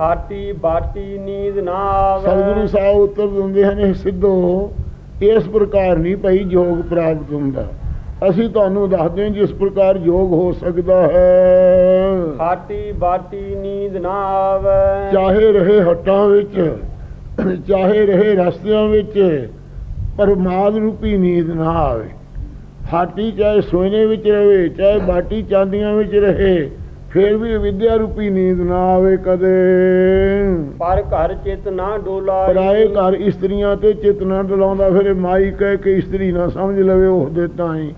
ਹਾਟੀ ਬਾਟੀ ਨੀਂਦ ਨਾ ਆਵੇ। ਸਤਿਗੁਰੂ ਸਾਹਿਬ ਉੱਤਰ ਦਿੰਦੇ ਹਨ ਸਿੱਧੋ ਇਸ ਪ੍ਰਕਾਰ ਨਹੀਂ ਭਾਈ ਯੋਗ ਪ੍ਰਾਪਤ ਹੁੰਦਾ। ਅਸੀਂ ਤੁਹਾਨੂੰ ਦੱਸਦੇ ਹਾਂ ਜਿਸ ਪ੍ਰਕਾਰ ਯੋਗ ਹੋ ਸਕਦਾ ਹੈ। ਹਾਟੀ ਬਾਟੀ ਨੀਂਦ ਨਾ ਆਵੇ। ਚਾਹੇ ਰਹੇ ਹੱਟਾਂ ਵਿੱਚ ਚਾਹੇ ਰਹੇ ਰਸਤਿਆਂ ਵਿੱਚ ਪਰਮਾਦ ਰੂਪੀ ਨੀਂਦ ਨਾ ਆਵੇ। ਹਾਟੀ ਚਾਹੇ ਸੋਨੇ ਵਿੱਚ ਰਵੇ ਚਾਹੇ ਬਾਟੀ ਚਾਂਦੀਆਂ ਵਿੱਚ ਰਹੇ ਫਿਰ ਵੀ ਵਿਦਿਆ ਰੂਪੀ ਨੀਂਦ ਨਾ ਆਵੇ ਕਦੇ। ਪਰ ਘਰ ਚਿਤ ਨਾ ਡੋਲਾਈ। ਪਰਾਏ ਘਰ ਇਸਤਰੀਆਂ ਤੇ ਚਿਤ ਨਾ ਡਲਾਉਂਦਾ ਫਿਰ ਮਾਈ ਕਹਿ ਕੇ ਇਸਤਰੀ ਨਾ ਸਮਝ ਲਵੇ ਉਹ ਦੇ ਤਾਂ ਹੀ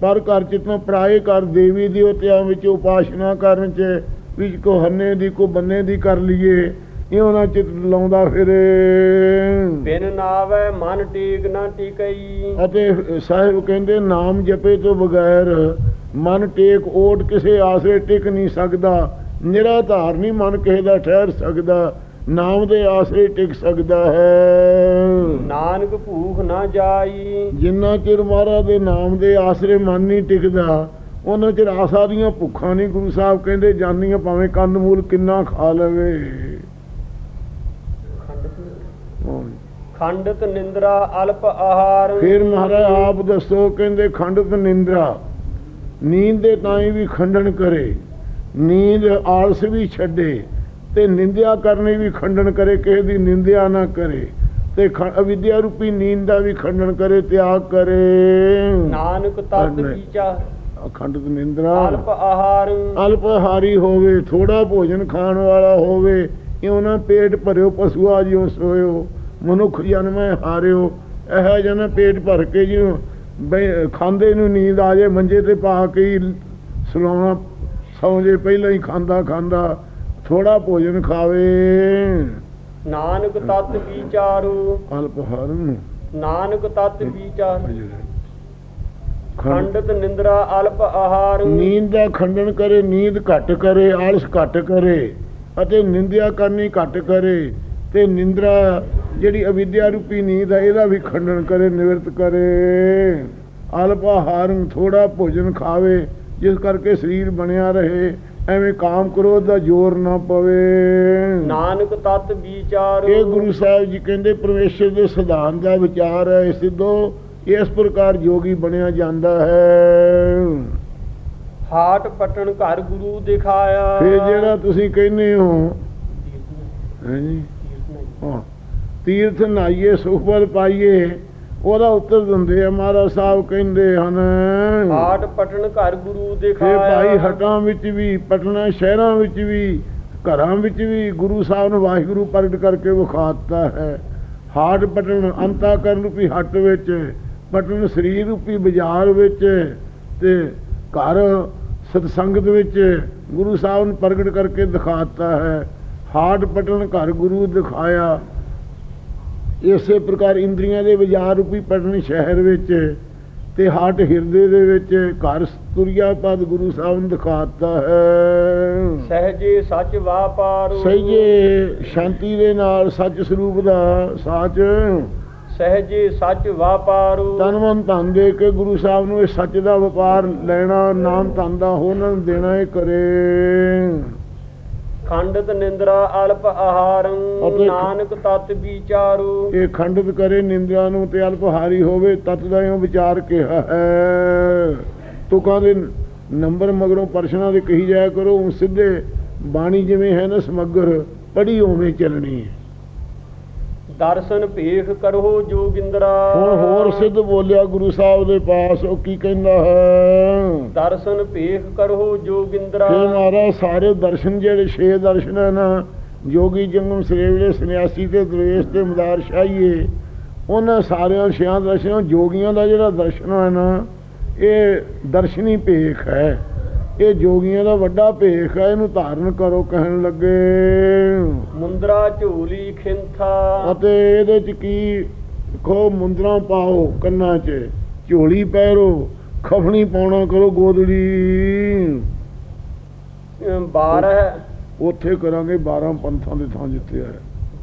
ਪਰ ਘਰ ਚਿਤੋਂ ਪਰਾਏ ਘਰ ਦੇਵੀ ਦੇਵਤਿਆਂ ਵਿੱਚ ਉਪਾਸਨਾ ਕਰਨ ਚ ਵਿੱਚ ਕੋ ਹੰਨੇ ਦੀ ਕੋ ਬੰਨੇ ਦੀ ਕਰ ਲਈਏ ਇਹ ਉਹਨਾਂ ਚਿਤ ਲਾਉਂਦਾ ਫਿਰ। ਬਿਨ ਨਾਵੇ ਮਨ ਟੀਕ ਨਾ ਟਿਕਈ। ਅਤੇ ਸਾਹਿਬ ਕਹਿੰਦੇ ਨਾਮ ਜਪੇ ਤੋਂ ਬਗੈਰ ਮਨ ਟੇਕ ਓਟ ਕਿਸੇ ਆਸਰੇ ਟਿਕ ਨਹੀਂ ਸਕਦਾ ਨਿਰਾਧਾਰ ਨਹੀਂ ਮਨ ਕਿਸੇ ਦਾ ਠਹਿਰ ਸਕਦਾ ਨਾਮ ਦੇ ਆਸਰੇ ਟਿਕ ਸਕਦਾ ਹੈ। ਨਾਨਕ ਭੂਖ ਨਾ ਜਾਈ। ਜਿੰਨਾ ਚਿਰ ਮਹਾਰਾਜ ਦੇ ਨਾਮ ਦੇ ਆਸਰੇ ਮਨ ਨਹੀਂ ਟਿਕਦਾ ਉਹਨਾਂ ਚਿਰ ਆਸਾ ਦੀਆਂ ਭੁੱਖਾਂ ਨਹੀਂ ਗੁਰੂ ਸਾਹਿਬ ਕਹਿੰਦੇ ਜਾਂਦੀਆਂ ਭਾਵੇਂ ਕੰਨ ਮੂਲ ਕਿੰਨਾ ਖਾ ਲਵੇ। ਖੰਡਤ ਨਿੰਦਰਾ ਅਲਪ ਆਹਾਰ। ਫਿਰ ਮਹਾਰਾਜ ਆਪ ਦੱਸੋ ਕਹਿੰਦੇ ਖੰਡਤ ਨਿੰਦਰਾ ਨੀਂਦ ਦੇ ਤਾਈ ਵੀ ਖੰਡਨ ਕਰੇ ਨੀਂਦ ਆਲਸ ਵੀ ਛੱਡੇ ਤੇ ਨਿੰਦਿਆ ਕਰਨੀ ਵੀ ਖੰਡਨ ਕਰੇ ਕਿਸੇ ਦੀ ਨਿੰਦਿਆ ਨਾ ਕਰੇ ਤੇ ਅਵਿਦਿਆ ਰੂਪੀ ਨੀਂਦ ਦਾ ਵੀ ਖੰਡਨ ਕਰੇ ਤਿਆਗ ਕਰੇ। ਨਾਨਕ ਤਤ। ਵਿਚਾ ਅਖੰਡਤ ਨਿੰਦਰਾ। ਅਲਪ ਆਹਾਰ। ਅਲਪਹਾਰੀ ਹੋਵੇ ਥੋੜਾ ਭੋਜਨ ਖਾਣ ਵਾਲਾ ਹੋਵੇ ਇਉਂ ਨਾ ਪੇਟ ਭਰਿਓ ਪਸ਼ੂਆ ਜਿਉ ਸੋਇਓ ਮਨੁੱਖ ਜਨਮੈ ਹਾਰਿਓ ਇਹ ਜਨ ਪੇਟ ਭਰ ਕੇ ਜਿਉ ਖਾਂਦੇ ਨੂੰ ਨੀਂਦ ਆ ਜੇ ਮੰਜੇ ਤੇ ਪਾ ਕੇ ਹੀ ਸਲਾਉਣਾ ਸੌਂ ਜੇ ਪਹਿਲਾਂ ਹੀ ਖਾਂਦਾ ਖਾਂਦਾ ਥੋੜਾ ਭੋਜਨ ਖਾਵੇ। ਨਾਨਕ ਤਤ ਵਿਚਾਰੂ। ਅਲਪਹਾਰਨ। ਨਾਨਕ ਤਤ ਵਿਚਾਰ। ਖੰਡ ਖੰਡਤ ਨਿੰਦਰਾ ਅਲਪ ਆਹਾਰ। ਨੀਂਦ ਦਾ ਖੰਡਨ ਕਰੇ ਨੀਂਦ ਘੱਟ ਕਰੇ ਆਲਸ ਘੱਟ ਕਰੇ ਅਤੇ ਨਿੰਦਿਆ ਕਰਨੀ ਘੱਟ ਕਰੇ ਤੇ ਨਿੰਦਰਾ ਜਿਹੜੀ ਅਵਿਦਿਆ ਰੂਪੀ ਨੀਂਦ ਹੈ ਇਹਦਾ ਵੀ ਖੰਡਨ ਕਰੇ ਨਿਵਰਤ ਕਰੇ। ਅਲਪਾਹਾਰਨ ਥੋੜਾ ਭੋਜਨ ਖਾਵੇ ਜਿਸ ਕਰਕੇ ਸਰੀਰ ਬਣਿਆ ਰਹੇ। ਐਵੇਂ ਕਾਮ ਕ੍ਰੋਧ ਦਾ ਜ਼ੋਰ ਨਾ ਪਵੇ। ਨਾਨਕ ਤਤ ਵਿਚਾਰੂ। ਇਹ ਗੁਰੂ ਸਾਹਿਬ ਜੀ ਕਹਿੰਦੇ ਪਰਮੇਸ਼ਰ ਦੇ ਸਿਧਾਂਤ ਦਾ ਵਿਚਾਰ ਹੈ ਸਿੱਧੋ ਇਸ ਪ੍ਰਕਾਰ ਯੋਗੀ ਬਣਿਆ ਜਾਂਦਾ ਹੈ। ਹਾਟ ਪਟਣ ਘਰ ਗੁਰੂ ਦਿਖਾਇਆ। ਫਿਰ ਜਿਹੜਾ ਤੁਸੀਂ ਕਹਿੰਦੇ ਹੋ ਹਾਂਜੀ ਹਾਂ। ਤੀਰਥ ਨਾਈਏ ਸੁਖ ਬਲ ਪਾਈਏ ਉਹਦਾ ਉੱਤਰ ਦਿੰਦੇ ਆ ਮਹਾਰਾਜ ਸਾਹਿਬ ਕਹਿੰਦੇ ਹਨ ਹਾਟ ਪਟਣ ਘਰ ਗੁਰੂ ਫੇ ਦਿਖਾਇਆ ਭਾਈ ਹਟਾਂ ਵਿੱਚ ਵੀ ਪਟਨਾ ਸ਼ਹਿਰਾਂ ਵਿੱਚ ਵੀ ਘਰਾਂ ਵਿੱਚ ਵੀ ਗੁਰੂ ਸਾਹਿਬ ਨੇ ਵਾਹਿਗੁਰੂ ਪ੍ਰਗਟ ਕਰਕੇ ਵਿਖਾਤਾ ਹੈ। ਹਾਟ ਪਟਨ ਅੰਤਾ ਕਰਨ ਰੂਪੀ ਹੱਟ ਵਿੱਚ ਪਟਨ ਸਰੀਰ ਰੂਪੀ ਬਾਜ਼ਾਰ ਵਿੱਚ ਤੇ ਘਰ ਸਤਸੰਗਤ ਵਿੱਚ ਗੁਰੂ ਸਾਹਿਬ ਨੇ ਪ੍ਰਗਟ ਕਰਕੇ ਦਿਖਾਤਾ ਹੈ। ਹਾਟ ਪਟਨ ਘਰ ਗੁਰੂ ਦਿਖਾਇਆ। ਇਸੇ ਪ੍ਰਕਾਰ ਇੰਦਰੀਆਂ ਦੇ ਬਾਜ਼ਾਰ ਰੂਪੀ ਪਟਨ ਸ਼ਹਿਰ ਵਿੱਚ ਤੇ ਹਾਟ ਹਿਰਦੇ ਦੇ ਵਿੱਚ ਘਰ ਤੁਰਿਆ ਪਦ ਗੁਰੂ ਸਾਹਿਬ ਨੇ ਦਿਖਾਤਾ ਹੈ। ਸਹਜੇ ਸੱਚ ਵਾਪਾਰੂ ਸਹੀਏ ਸ਼ਾਂਤੀ ਦੇ ਨਾਲ ਸੱਚ ਸਰੂਪ ਦਾ ਸਾਚ। ਸਹਜੇ ਸੱਚ ਵਾਪਾਰੂ ਤਨ ਮਨ ਧਨ ਦੇ ਕੇ ਗੁਰੂ ਸਾਹਿਬ ਨੂੰ ਇਹ ਸੱਚ ਦਾ ਵਪਾਰ ਲੈਣਾ ਨਾਮ ਧਨ ਦਾ ਹੋਣਾ ਦੇਣਾ ਇਹ ਕਰੇ। ਖੰਡਤ ਨਿੰਦਰਾ ਅਲਪ ਆਹਾਰੰ ਨਾਨਕ ਤਤ ਵਿਚਾਰੂ। ਇਹ ਖੰਡਿਤ ਕਰੇ ਨਿੰਦਿਆ ਨੂੰ ਤੇ ਅਲਪਹਾਰੀ ਹੋਵੇ ਤਤ ਦਾ ਇਉਂ ਵਿਚਾਰ ਕਿਹਾ ਹੈ। ਤੁਕਾਂ ਦੇ ਨੰਬਰ ਮਗਰੋਂ ਪਰਸ਼ਨਾਂ ਦੇ ਕਹੀ ਜਾਇਆ ਕਰੋ ਸਿੱਧੇ ਬਾਣੀ ਜਿਵੇਂ ਹੈ ਨਾ ਸਮਗਰ ਪੜੀ ਉਵੇਂ ਚੱਲਣੀ ਹੈ। ਦਰਸ਼ਨ ਭੇਖ ਕਰੋ ਜੋਗਿੰਦਰਾ। ਹੁਣ ਹੋਰ ਸਿੱਧ ਬੋਲਿਆ ਗੁਰੂ ਸਾਹਿਬ ਦੇ ਪਾਸ ਉਹ ਕੀ ਕਹਿੰਦਾ ਹੈ? ਦਰਸ਼ਨ ਭੇਖ ਕਰੋ ਜੋਗਿੰਦਰਾ। ਫਿਰ ਮਹਾਰਾਜ ਸਾਰੇ ਦਰਸ਼ਨ ਜਿਹੜੇ ਛੇ ਦਰਸ਼ਨ ਹੈ ਨਾ ਜੋਗੀ ਜੰਗਮ ਸਰੇਵਲੇ ਸੰਨਿਆਸੀ ਤੇ ਦਰਵੇਸ਼ ਤੇ ਮਦਾਰ ਸ਼ਾਹੀਏ ਉਹਨਾਂ ਸਾਰਿਆਂ ਛਿਆਂ ਦਰਸ਼ਨਾਂ ਜੋਗੀਆਂ ਦਾ ਜਿਹੜਾ ਦਰਸ਼ਨ ਹੈ ਨਾ ਇਹ ਦਰਸ਼ਨੀ ਭੇਖ ਹੈ। ਇਹ ਜੋਗੀਆਂ ਦਾ ਵੱਡਾ ਭੇਖ ਹੈ ਇਹਨੂੰ ਧਾਰਨ ਕਰੋ ਕਹਿਣ ਲੱਗੇ। ਮੁੰਦਰਾ ਝੋਲੀ ਖਿੰਥਾ। ਅਤੇ ਇਹਦੇ ਚ ਕੀ ਖੋ ਮੁੰਦਰਾਂ ਪਾਓ ਕੰਨਾਂ 'ਚ? ਝੋਲੀ ਪਹਿਰੋ ਖਫਣੀ ਪਾਉਣਾ ਕਰੋ ਗੋਦੜੀ। 12 ਉੱਥੇ ਕਰਾਂਗੇ 12 ਪੰਥਾਂ ਦੇ ਥਾਂ ਜਿੱਥੇ ਹੈ।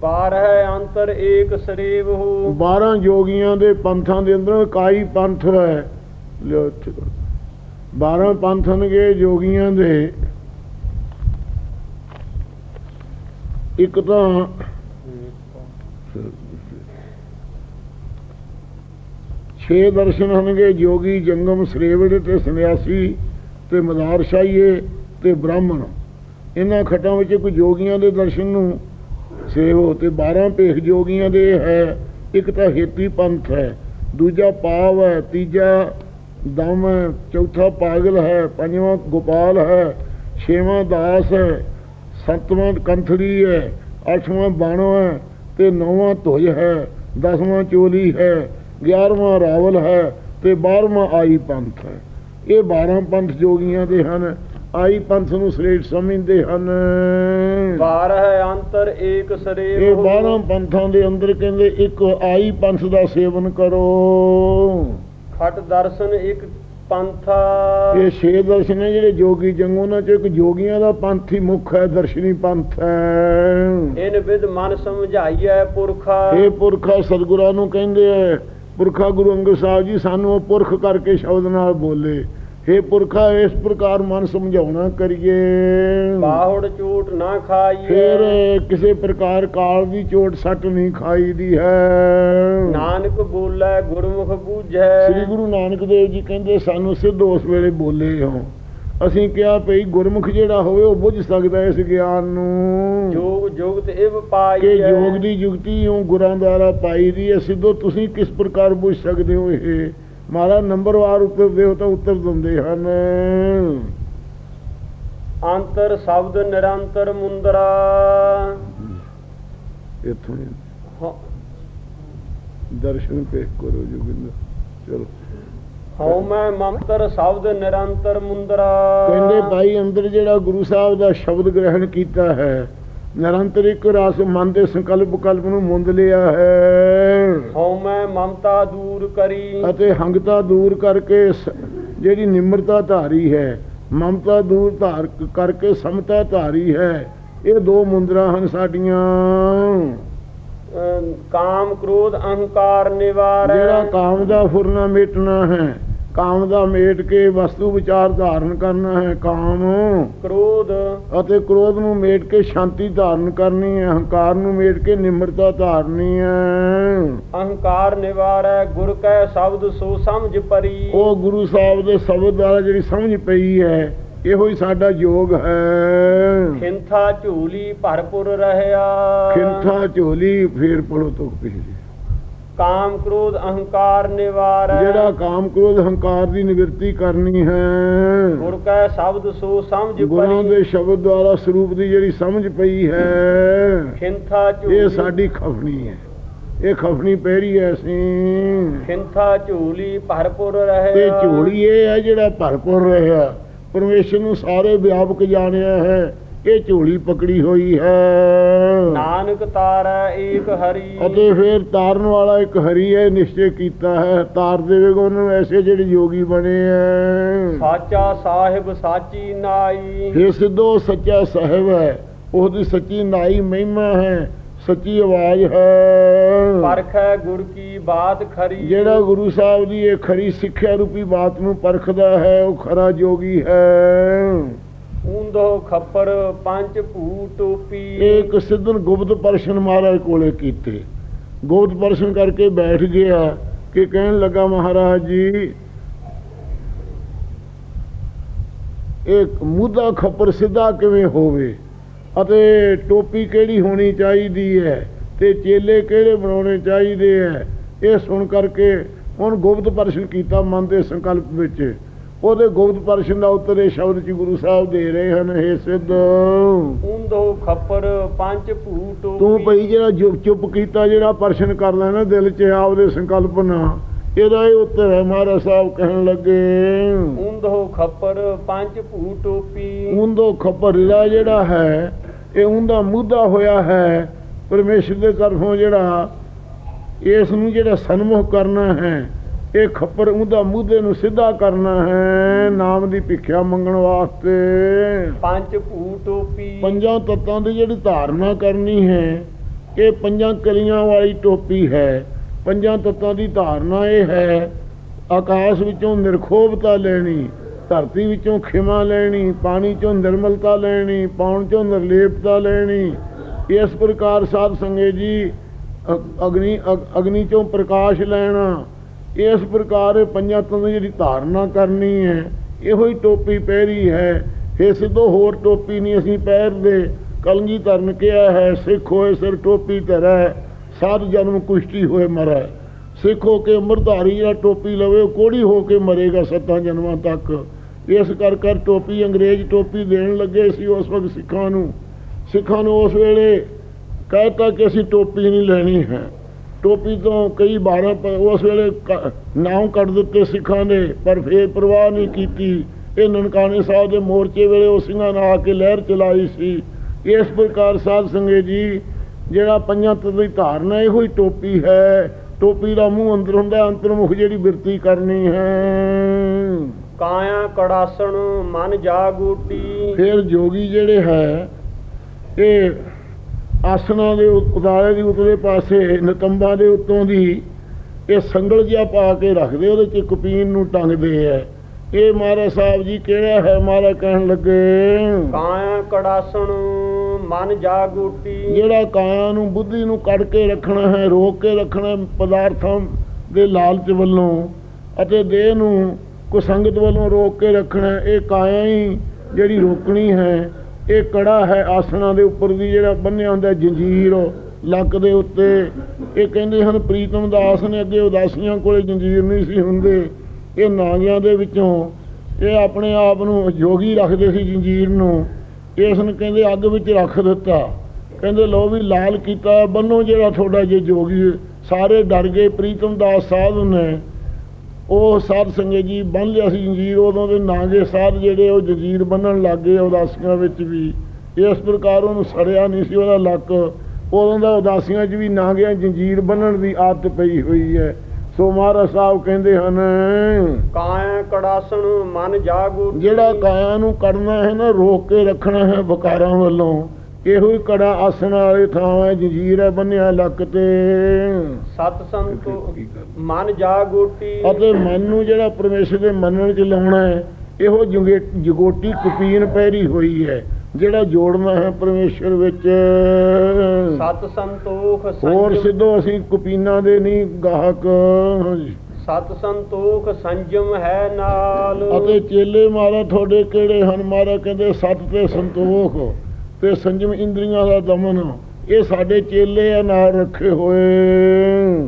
12 ਅੰਤਰ ਏਕ ਸਰੇਵ ਹੋ। 12 ਜੋਗੀਆਂ ਦੇ ਪੰਥਾਂ ਦੇ ਅੰਦਰ ਇਕਾਈ ਪੰਥ ਹੈ। ਲਿਓ ਇੱਥੇ ਕਰੋ। 12 ਪੰਥ ਹਨਗੇ ਜੋਗੀਆਂ ਦੇ। ਇੱਕ ਤਾਂ ਛੇ ਦਰਸ਼ਨ ਹਨਗੇ ਜੋਗੀ ਜੰਗਮ ਸ੍ਰੇਵੜ ਤੇ ਸੰਨਿਆਸੀ ਤੇ ਮਦਾਰਸ਼ਾਹੀਏ ਤੇ ਬ੍ਰਾਹਮਣ। ਇਹਨਾਂ ਖੱਟਾਂ ਵਿੱਚ ਕੋਈ ਜੋਗੀਆਂ ਦੇ ਦਰਸ਼ਨ ਨੂੰ ਸੇਵੋ ਤੇ 12 ਭੇਖ ਜੋਗੀਆਂ ਦੇ ਹੈ। ਇੱਕ ਤਾਂ ਹੇਤੀ ਪੰਥ ਹੈ, ਦੂਜਾ ਪਾਵ ਹੈ, ਤੀਜਾ ਦਮ ਹੈ ਚੌਥਾ ਪਾਗਲ ਹੈ ਪੰਜਵਾਂ ਗੋਪਾਲ ਹੈ ਛੇਵਾਂ ਦਾਸ ਹੈ ਸੱਤਵਾਂ ਕੰਥੜੀ ਹੈ ਅੱਠਵਾਂ ਬਾਣੋ ਹੈ ਤੇ ਨੌਵਾਂ ਧੁਜ ਹੈ ਦਸਵਾਂ ਚੋਲੀ ਹੈ ਗਿਆਰਵਾਂ ਰਾਵਲ ਹੈ ਤੇ 12ਵਾਂ ਆਈ ਪੰਥ ਹੈ। ਇਹ 12 ਪੰਥ ਜੋਗੀਆਂ ਦੇ ਹਨ ਆਈ ਪੰਥ ਨੂੰ ਸ੍ਰੇਸ਼ਟ ਸਮਝਦੇ ਹਨ। ਬਾਰ ਹੈ ਅੰਤਰ ਏਕ ਸਰੇਵ ਇਹ 12 ਪੰਥਾਂ ਦੇ ਅੰਦਰ ਕਹਿੰਦੇ ਇੱਕ ਆਈ ਪੰਥ ਦਾ ਸੇਵਨ ਕਰੋ। ਖਟ ਦਰਸ਼ਨ ਇੱਕ ਪੰਥਾ। ਇਹ ਛੇ ਦਰਸ਼ਨ ਨੇ ਜਿਹੜੇ ਜੋਗੀ ਜੰਗ ਉਹਨਾਂ ਚ ਇੱਕ ਜੋਗੀਆਂ ਦਾ ਪੰਥ ਹੀ ਮੁੱਖ ਹੈ ਦਰਸ਼ਨੀ ਪੰਥ ਹੈ। ਇਨ ਵਿਦ ਮਨ ਸਮਝਾਈਐ ਪੁਰਖਾ। ਇਹ ਪੁਰਖਾ ਸਤਿਗੁਰਾਂ ਨੂੰ ਕਹਿੰਦੇ ਐ ਪੁਰਖਾ ਗੁਰੂ ਅੰਗਦ ਸਾਹਿਬ ਜੀ ਸਾਨੂੰ ਉਹ ਪੁਰਖ ਕਰਕੇ ਸ਼ਬਦ ਨਾਲ ਬੋਲੇ। हे ਪੁਰਖਾ ਇਸ ਪ੍ਰਕਾਰ ਮਨ ਸਮਝਾਉਣਾ ਕਰੀਏ। ਬਾਹੁੜ ਝੂਠ ਨਾ ਖਾਈਐ ਫਿਰ ਕਿਸੇ ਪ੍ਰਕਾਰ ਕਾਲ ਦੀ ਚੋਟ ਸੱਟ ਨਹੀਂ ਖਾਈ ਦੀ ਹੈ। ਨਾਨਕ ਬੋਲੇ ਗੁਰਮੁਖ ਬੂਝੈ। ਸ੍ਰੀ ਗੁਰੂ ਨਾਨਕ ਦੇਵ ਜੀ ਕਹਿੰਦੇ ਸਾਨੂੰ ਸਿੱਧ ਉਸ ਵੇਲੇ ਬੋਲੇ ਹੋ। ਅਸੀਂ ਕਿਹਾ ਭਈ ਗੁਰਮੁਖ ਜਿਹੜਾ ਹੋਵੇ ਉਹ ਬੁੱਝ ਸਕਦਾ ਇਸ ਗਿਆਨ ਨੂੰ। ਜੋਗ ਜੁਗਤ ਇਵ ਕਿ ਪਾਈਐ ਯੋਗ ਦੀ ਯੁਕਤੀ ਉਹ ਗੁਰਾਂ ਦੁਆਰਾ ਪਾਈ ਦੀ ਹੈ। ਸਿੱਧੋ ਤੁਸੀਂ ਕਿਸ ਪ੍ਰਕਾਰ ਬੁੱਝ ਸਕਦੇ ਹੋ ਇਹ? ਮਾਰਾ ਨੰਬਰਵਾਰ ਉੱਤਰ ਦਿਓ ਤਾਂ ਉੱਤਰ ਦਿੰਦੇ ਹਨ। ਅੰਤਰ ਸ਼ਬਦ ਨਿਰੰਤਰ ਮੁੰਦਰਾ। ਇੱਥੋਂ ਦਰਸ਼ਨ ਪੇਖ ਕਰੋ ਜੋਗਿੰਦਰ। ਚਲੋ। ਹਉ ਮੈਂ ਮਮਤਰ ਸ਼ਬਦ ਨਿਰੰਤਰ ਮੁੰਦਰਾ। ਕਹਿੰਦੇ ਭਾਈ ਅੰਦਰ ਜਿਹੜਾ ਗੁਰੂ ਸਾਹਿਬ ਦਾ ਸ਼ਬਦ ਗ੍ਰਹਿਣ ਕੀਤਾ ਹੈ ਨਿਰੰਤਰ ਇੱਕ ਰਸ ਮਨ ਦੇ ਸੰਕਲਪ ਕਲਪ ਨੂੰ ਮੁੰਦ ਲਿਆ ਹੈ। ਹਉ ਮੈਂ ਮਮਤਾ ਦੂਰ ਕਰੀ। ਅਤੇ ਹੰਗਤਾ ਦੂਰ ਕਰਕੇ ਜਿਹੜੀ ਨਿਮਰਤਾ ਧਾਰੀ ਹੈ ਮਮਤਾ ਦੂਰ ਧਾਰ ਕਰਕੇ ਸਮਤਾ ਧਾਰੀ ਹੈ ਇਹ ਦੋ ਮੁੰਦਰਾ ਹਨ ਸਾਡੀਆਂ। ਕਾਮ ਕ੍ਰੋਧ ਅਹੰਕਾਰ ਨਿਵਾਰੈ। ਜਿਹੜਾ ਕਾਮ ਦਾ ਫੁਰਨਾ ਮੇਟਣਾ ਹੈ ਕਾਮ ਦਾ ਮੇਟ ਕੇ ਵਸਤੂ ਵਿਚਾਰ ਧਾਰਨ ਕਰਨਾ ਹੈ ਕਾਮ। ਕ੍ਰੋਧ। ਅਤੇ ਕ੍ਰੋਧ ਨੂੰ ਮੇਟ ਕੇ ਸ਼ਾਂਤੀ ਧਾਰਨ ਕਰਨੀ ਹੈ ਹੰਕਾਰ ਨੂੰ ਮੇਟ ਕੇ ਨਿਮਰਤਾ ਧਾਰਨੀ ਹੈ। ਅਹੰਕਾਰ ਨਿਵਾਰੈ ਗੁਰ ਕੈ ਸ਼ਬਦ ਸੋ ਸਮਝ ਪਰੀ। ਉਹ ਗੁਰੂ ਸਾਹਿਬ ਦੇ ਸ਼ਬਦ ਦੁਆਰਾ ਜਿਹੜੀ ਸਮਝ ਪਈ ਹੈ ਇਹੋ ਹੀ ਸਾਡਾ ਯੋਗ ਹੈ। ਖਿੰਥਾ ਝੂਲੀ ਭਰਪੁਰ ਰਹਿਆ। ਖਿੰਥਾ ਝੋਲੀ ਫੇਰ ਪੜੋ ਤੁਕ ਪਿਛਲੀ ਕਾਮ ਕ੍ਰੋਧ ਅਹੰਕਾਰ ਨਿਵਾਰੈ। ਜਿਹੜਾ ਕਾਮ ਕ੍ਰੋਧ ਹੰਕਾਰ ਦੀ ਨਿਵਰਤੀ ਕਰਨੀ ਹੈ। ਗੁਰ ਕੈ ਸ਼ਬਦ ਸੋ ਸਮਝ ਗੁਰਾਂ ਪਰੀ ਦੇ ਸ਼ਬਦ ਦੁਆਰਾ ਸਰੂਪ ਦੀ ਜਿਹੜੀ ਸਮਝ ਪਈ ਹੈ ਖਿੰਥਾ ਝੂਲੀ। ਇਹ ਸਾਡੀ ਖਫਣੀ ਹੈ। ਇਹ ਖਫਣੀ ਪਹਿਰੀ ਹੈ ਅਸੀਂ। ਖਿੰਥਾ ਝੂਲੀ ਭਰਪੁਰ ਰਹਿਆ। ਤੇ ਝੋਲੀ ਇਹ ਹੈ ਜਿਹੜਾ ਭਰਪੂਰ ਰਿਹਾ ਪਰਮੇਸ਼ਰ ਨੂੰ ਸਾਰੇ ਵਿਆਪਕ ਜਾਣਿਆ ਹੈ। ਇਹ ਝੋਲੀ ਪਕੜੀ ਹੋਈ ਹੈ। ਨਾਨਕ ਤਾਰੈ ਏਕ ਹਰੀ। ਅਤੇ ਫਿਰ ਤਾਰਨ ਵਾਲਾ ਇੱਕ ਹਰੀ ਹੈ ਨਿਸ਼ਚੈ ਕੀਤਾ ਹੈ ਤਾਰ ਦੇਵੇਗਾ ਉਹਨਾਂ ਨੂੰ ਐਸੇ ਜਿਹੜੇ ਯੋਗੀ ਬਣੇ ਹੈ ਸਾਚਾ ਸਾਹਿਬ ਸਾਚੀ ਨਾਈ। ਇਹ ਸਿੱਧੋ ਸੱਚਾ ਸਾਹਿਬ ਹੈ ਉਹਦੀ ਸੱਚੀ ਨਾਈ ਮਹਿਮਾ ਹੈ ਸੱਚੀ ਆਵਾਜ਼ ਹੈ। ਪਰਖੈ ਗੁਰ ਕੀ ਬਾਤ ਖਰੀ। ਜਿਹੜਾ ਗੁਰੂ ਸਾਹਿਬ ਦੀ ਇਹ ਖਰੀ ਸਿੱਖਿਆ ਰੂਪੀ ਬਾਤ ਨੂੰ ਪਰਖਦਾ ਹੈ ਉਹ ਖਰਾ ਜੋਗੀ ਹੈ। ਉਂਦੋ ਖੱਪਰ ਪੰਜ ਭੂ ਟੋਪੀ ਇਹ ਇੱਕ ਗੁਪਤ ਪਰਸ਼ਨ ਮਹਾਰਾਜ ਕੋਲੇ ਕੀਤੇ। ਗੁਪਤ ਪਰਸ਼ਨ ਕਰਕੇ ਬੈਠ ਗਿਆ ਕਿ ਕਹਿਣ ਲੱਗਾ, ਮਹਾਰਾਜ ਜੀ, ਇੱਕ ਮੁੱਦਾ ਖੱਪਰ ਸਿੱਧਾ ਕਿਵੇਂ ਹੋਵੇ? ਅਤੇ ਟੋਪੀ ਕਿਹੜੀ ਹੋਣੀ ਚਾਹੀਦੀ ਹੈ? ਤੇ ਚੇਲੇ ਕਿਹੜੇ ਬਣਾਉਣੇ ਚਾਹੀਦੇ ਹੈ? ਇਹ ਸੁਣ ਕਰਕੇ ਹੁਣ ਗੁਪਤ ਪਰਸ਼ਨ ਕੀਤਾ ਮਨ ਦੇ ਸੰਕਲਪ ਵਿੱਚ। ਉਹਦੇ ਗੁਪਤ ਪਰਸ਼ਨ ਦਾ ਉੱਤਰ ਇਹ ਸ਼ਬਦ ਚ ਗੁਰੂ ਸਾਹਿਬ ਦੇ ਰਹੇ ਹਨ ਇਹ ਸਿੱਧ। ਉਂਦੋ ਖੱਪਰ ਪੰਜ ਭੂ ਟੋਪੀ ਤੂੰ ਭਈ ਜਿਹੜਾ ਚੁੱਪ ਚੁੱਪ ਕੀਤਾ ਜਿਹੜਾ ਪਰਸ਼ਨ ਕਰ ਲੈਣਾ ਦਿਲ 'ਚ ਆਪਦੇ ਸੰਕਲਪ ਨਾਲ। ਇਹਦਾ ਇਹ ਉੱਤਰ ਹੈ ਮਹਾਰਾਜ ਸਾਹਿਬ ਕਹਿਣ ਲੱਗੇ। ਉਂਦੋ ਖੱਪਰ ਪੰਜ ਭੂ ਟੋਪੀ। ਉਹਦੋ ਖਪਰਲਾ ਜਿਹੜਾ ਹੈ ਇਹ ਉਹਦਾ ਮੁੱਦਾ ਹੋਇਆ ਹੈ ਪਰਮੇਸ਼ਰ ਦੇ ਤਰਫੋਂ ਜਿਹੜਾ ਇਸ ਨੂੰ ਜਿਹੜਾ ਸਨਮੁਖ ਕਰਨਾ ਹੈ ਇਹ ਖੱਪਰ ਉਹਦਾ ਮੁੱਦੇ ਨੂੰ ਸਿੱਧਾ ਕਰਨਾ ਹੈ ਨਾਮ ਦੀ ਭਿੱਖਿਆ ਮੰਗਣ ਵਾਸਤੇ। ਪੰਜ ਭੂ ਟੋਪੀ। ਪੰਜਾਂ ਤੱਤਾਂ ਦੀ ਜਿਹੜੀ ਧਾਰਨਾ ਕਰਨੀ ਹੈ ਇਹ ਪੰਜਾਂ ਕਲੀਆਂ ਵਾਲੀ ਟੋਪੀ ਹੈ। ਪੰਜਾਂ ਤੱਤਾਂ ਦੀ ਧਾਰਨਾ ਇਹ ਹੈ ਆਕਾਸ਼ ਵਿੱਚੋਂ ਨਿਰਖੋਭਤਾ ਲੈਣੀ ਧਰਤੀ ਵਿੱਚੋਂ ਖਿਮਾ ਲੈਣੀ ਪਾਣੀ ਚੋਂ ਨਿਰਮਲਤਾ ਲੈਣੀ ਪੌਣ ਚੋਂ ਨਿਰਲੇਪਤਾ ਲੈਣੀ। ਇਸ ਪ੍ਰਕਾਰ ਸਾਧ ਸੰਗੇ ਜੀ ਅਗਨੀ ਅਗ- ਅਗਨੀ ਚੋਂ ਪ੍ਰਕਾਸ਼ ਲੈਣਾ ਇਸ ਪ੍ਰਕਾਰ ਇਹ ਪੰਜਾਂ ਤੋਂ ਜਿਹੜੀ ਧਾਰਨਾ ਕਰਨੀ ਹੈ, ਇਹੋ ਹੀ ਟੋਪੀ ਪਹਿਰੀ ਹੈ। ਇਹ ਸਿੱਧੋ ਹੋਰ ਟੋਪੀ ਨਹੀਂ ਅਸੀਂ ਪਹਿਰਦੇ। ਕਲਗੀ ਧਰਨ ਕਿਹਾ ਹੈ, ਸਿੱਖ ਹੋਏ ਸਿਰ ਟੋਪੀ ਧਰੈ, ਸਾਧ ਜਨਮ ਕੁਸ਼ਤੀ ਹੋਏ ਮਰੈ। ਸਿੱਖ ਹੋ ਕੇ ਅੰਮ੍ਰਿਤਧਾਰੀ ਜਿਹੜਾ ਟੋਪੀ ਲਵੇ ਕੋੜੀ ਹੋ ਕੇ ਮਰੇਗਾ ਸੱਤਾਂ ਜਨਮਾਂ ਤੱਕ। ਇਸ ਕਰ ਕਰ ਟੋਪੀ ਅੰਗਰੇਜ਼ ਟੋਪੀ ਦੇਣ ਲੱਗੇ ਸੀ ਉਸ ਵਕਤ ਸਿੱਖਾਂ ਨੂੰ। ਸਿੱਖਾਂ ਨੂੰ ਉਸ ਵੇਲੇ ਕਹਿਤਾ ਕਿ ਅਸੀਂ ਟੋਪੀ ਨਹੀਂ ਲੈਣੀ ਹੈ। ਟੋਪੀ ਤੋਂ ਕਈ ਬਾਰਾਂ ਪ- ਉਸ ਵੇਲੇ ਨਾਮ ਕੱਢ ਦਿੱਤੇ ਸਿੱਖਾਂ ਨੇ ਪਰ ਫੇਰ ਪਰਵਾਹ ਨਹੀਂ ਕੀਤੀ। ਇਹ ਨਨਕਾਣੇ ਸਾਹਿਬ ਦੇ ਮੋਰਚੇ ਵੇਲੇ ਉਹ ਸਿੰਘਾਂ ਨੇ ਆ ਕੇ ਲਹਿਰ ਚਲਾਈ ਸੀ। ਇਸ ਪ੍ਰਕਾਰ ਸਾਧ ਸੰਗੇ ਜੀ ਜਿਹੜਾ ਪੰਜਾਂ ਤਤ ਦੀ ਧਾਰਨਾ ਇਹੋ ਹੀ ਟੋਪੀ ਹੈ ਟੋਪੀ ਦਾ ਮੂੰਹ ਅੰਦਰ ਹੁੰਦਾ ਅੰਤਰਮੁਖ ਜਿਹੜੀ ਬਿਰਤੀ ਕਰਨੀ ਹੈ। ਕਾਇਆ ਕੜਾਸਣ ਮਨ ਜਾਗੂਟੀ। ਫਿਰ ਜੋਗੀ ਜਿਹੜੇ ਹੈ ਇਹ ਆਸਣਾ ਦੇ ਉਤਾਰੇ ਦੀ ਉਤਲੇ ਪਾਸੇ ਨਿਤੰਬਾਂ ਦੇ ਉੱਤੋਂ ਦੀ ਇਹ ਸੰਗਲ ਜਿਹਾ ਪਾ ਕੇ ਰੱਖਦੇ ਉਹਦੇ ਚ ਕਪੀਨ ਨੂੰ ਟੰਗਦੇ ਐ। ਇਹ ਮਹਾਰਾਜ ਸਾਹਿਬ ਜੀ ਕਿਹੜਾ ਹੈ? ਮਹਾਰਾਜ ਕਹਿਣ ਲੱਗੇ ਕਾਇਆ ਕੜਾਸਣ ਮਨ ਜਾਗੂਟੀ। ਜਿਹੜਾ ਕਾਇਆ ਨੂੰ ਬੁੱਧੀ ਨੂੰ ਕੱਢ ਕੇ ਰੱਖਣਾ ਹੈ ਰੋਕ ਕੇ ਰੱਖਣਾ ਪਦਾਰਥਾਂ ਦੇ ਲਾਲਚ ਵੱਲੋਂ ਅਤੇ ਦੇਹ ਨੂੰ ਕੁਸੰਗਤ ਵੱਲੋਂ ਰੋਕ ਕੇ ਰੱਖਣਾ। ਇਹ ਕਾਇਆ ਹੀ ਜਿਹੜੀ ਰੋਕਣੀ ਹੈ। ਇਹ ਕੜਾ ਹੈ ਆਸਣਾ ਦੇ ਉੱਪਰ ਦੀ ਜਿਹੜਾ ਬੰਨਿਆ ਹੁੰਦਾ ਜੰਜੀਰ ਲੱਕ ਦੇ ਉੱਤੇ। ਇਹ ਕਹਿੰਦੇ ਹਨ, ਪ੍ਰੀਤਮ ਦਾਸ ਨੇ ਅੱਗੇ ਉਦਾਸੀਆਂ ਕੋਲੇ ਜੰਜੀਰ ਨਹੀਂ ਸੀ ਹੁੰਦੇ। ਇਹ ਨਾਗਿਆਂ ਦੇ ਵਿੱਚੋਂ। ਇਹ ਆਪਣੇ ਆਪ ਨੂੰ ਯੋਗੀ ਰੱਖਦੇ ਸੀ ਜੰਜੀਰ ਨੂੰ। ਇਸ ਨੂੰ ਕਹਿੰਦੇ ਅੱਗ ਵਿੱਚ ਰੱਖ ਦਿੱਤਾ। ਕਹਿੰਦੇ ਲੋ ਵੀ ਲਾਲ ਕੀਤਾ, ਬੰਨੋ ਜਿਹੜਾ ਤੁਹਾਡਾ ਜੇ ਜੋਗੀ ਸਾਰੇ ਡਰ ਗਏ। ਪ੍ਰੀਤਮ ਦਾਸ ਸਾਧ ਨੇ ਉਹ ਸਾਧ ਸੰਗੇ ਜੀ ਬੰਨ ਲਿਆ ਸੀ ਜੰਜੀਰ ਉਦੋਂ ਦੇ ਨਾਗੇ ਸਾਧ ਜਿਹੜੇ ਉਹ ਜੰਜੀਰ ਬੰਨਣ ਲੱਗੇ ਉਦਾਸੀਆਂ ਵਿੱਚ ਵੀ। ਇਸ ਪ੍ਰਕਾਰ ਉਹਨੂੰ ਸੜਿਆ ਨਹੀਂ ਸੀ ਉਹਦਾ ਲੱਕ। ਉਦੋਂ ਦਾ ਉਦਾਸੀਆਂ 'ਚ ਵੀ ਨਾਗਿਆਂ ਜੰਜੀਰ ਬੰਨਣ ਦੀ ਆਦਤ ਪਈ ਹੋਈ ਹੈ। ਸੋ ਮਹਾਰਾਜ ਸਾਹਿਬ ਕਹਿੰਦੇ ਹਨ ਕਾਇਆ ਕੜਾਸਣ ਮਨ ਜਾਗੂਟੀ ਜਿਹੜਾ ਕਾਇਆ ਨੂੰ ਕੱਢਣਾ ਹੈ ਨਾ ਰੋਕ ਕੇ ਰੱਖਣਾ ਹੈ ਵਿਕਾਰਾਂ ਵੱਲੋਂ। ਇਹੋ ਹੀ ਕੜਾ ਆਸਣ ਵਾਲੀ ਥਾਂ ਹੈ ਜੰਜੀਰ ਹੈ ਬੰਨਿਆ ਲੱਕ ਤੇ। ਸਤ ਸੰਤੋ ਮਨ ਜਾਗੂਟੀ। ਅਤੇ ਮਨ ਨੂੰ ਜਿਹੜਾ ਪਰਮੇਸ਼ਰ ਦੇ ਮੰਨਣ ਚ ਲਾਉਣਾ ਹੈ ਇਹੋ ਜੁਗੇ- ਜਗੋਟੀ ਕੁਪੀਨ ਪਹਿਰੀ ਹੋਈ ਹੈ ਜਿਹੜਾ ਜੋੜਨਾ ਹੈ ਪਰਮੇਸ਼ਰ ਵਿੱਚ। ਸਤ ਸੰਤੋਖ ਹੋਰ ਸਿੱਧੋ ਅਸੀਂ ਕੁਪੀਨਾ ਦੇ ਨਹੀਂ ਗਾਹਕ। ਸਤ ਸੰਤੋਖ ਸੰਜਮ ਹੈ ਨਾਲ। ਅਤੇ ਚੇਲੇ ਮਾਰਾ ਤੁਹਾਡੇ ਕਿਹੜੇ ਹਨ? ਮਾਰਾ ਕਹਿੰਦੇ ਸਤ ਤੇ ਸੰਤੋਖ। ਤੇ ਸੰਜਮ ਇੰਦਰੀਆਂ ਦਾ ਦਮਨ ਇਹ ਸਾਡੇ ਚੇਲੇ ਆ ਨਾਲ ਰੱਖੇ ਹੋਏ।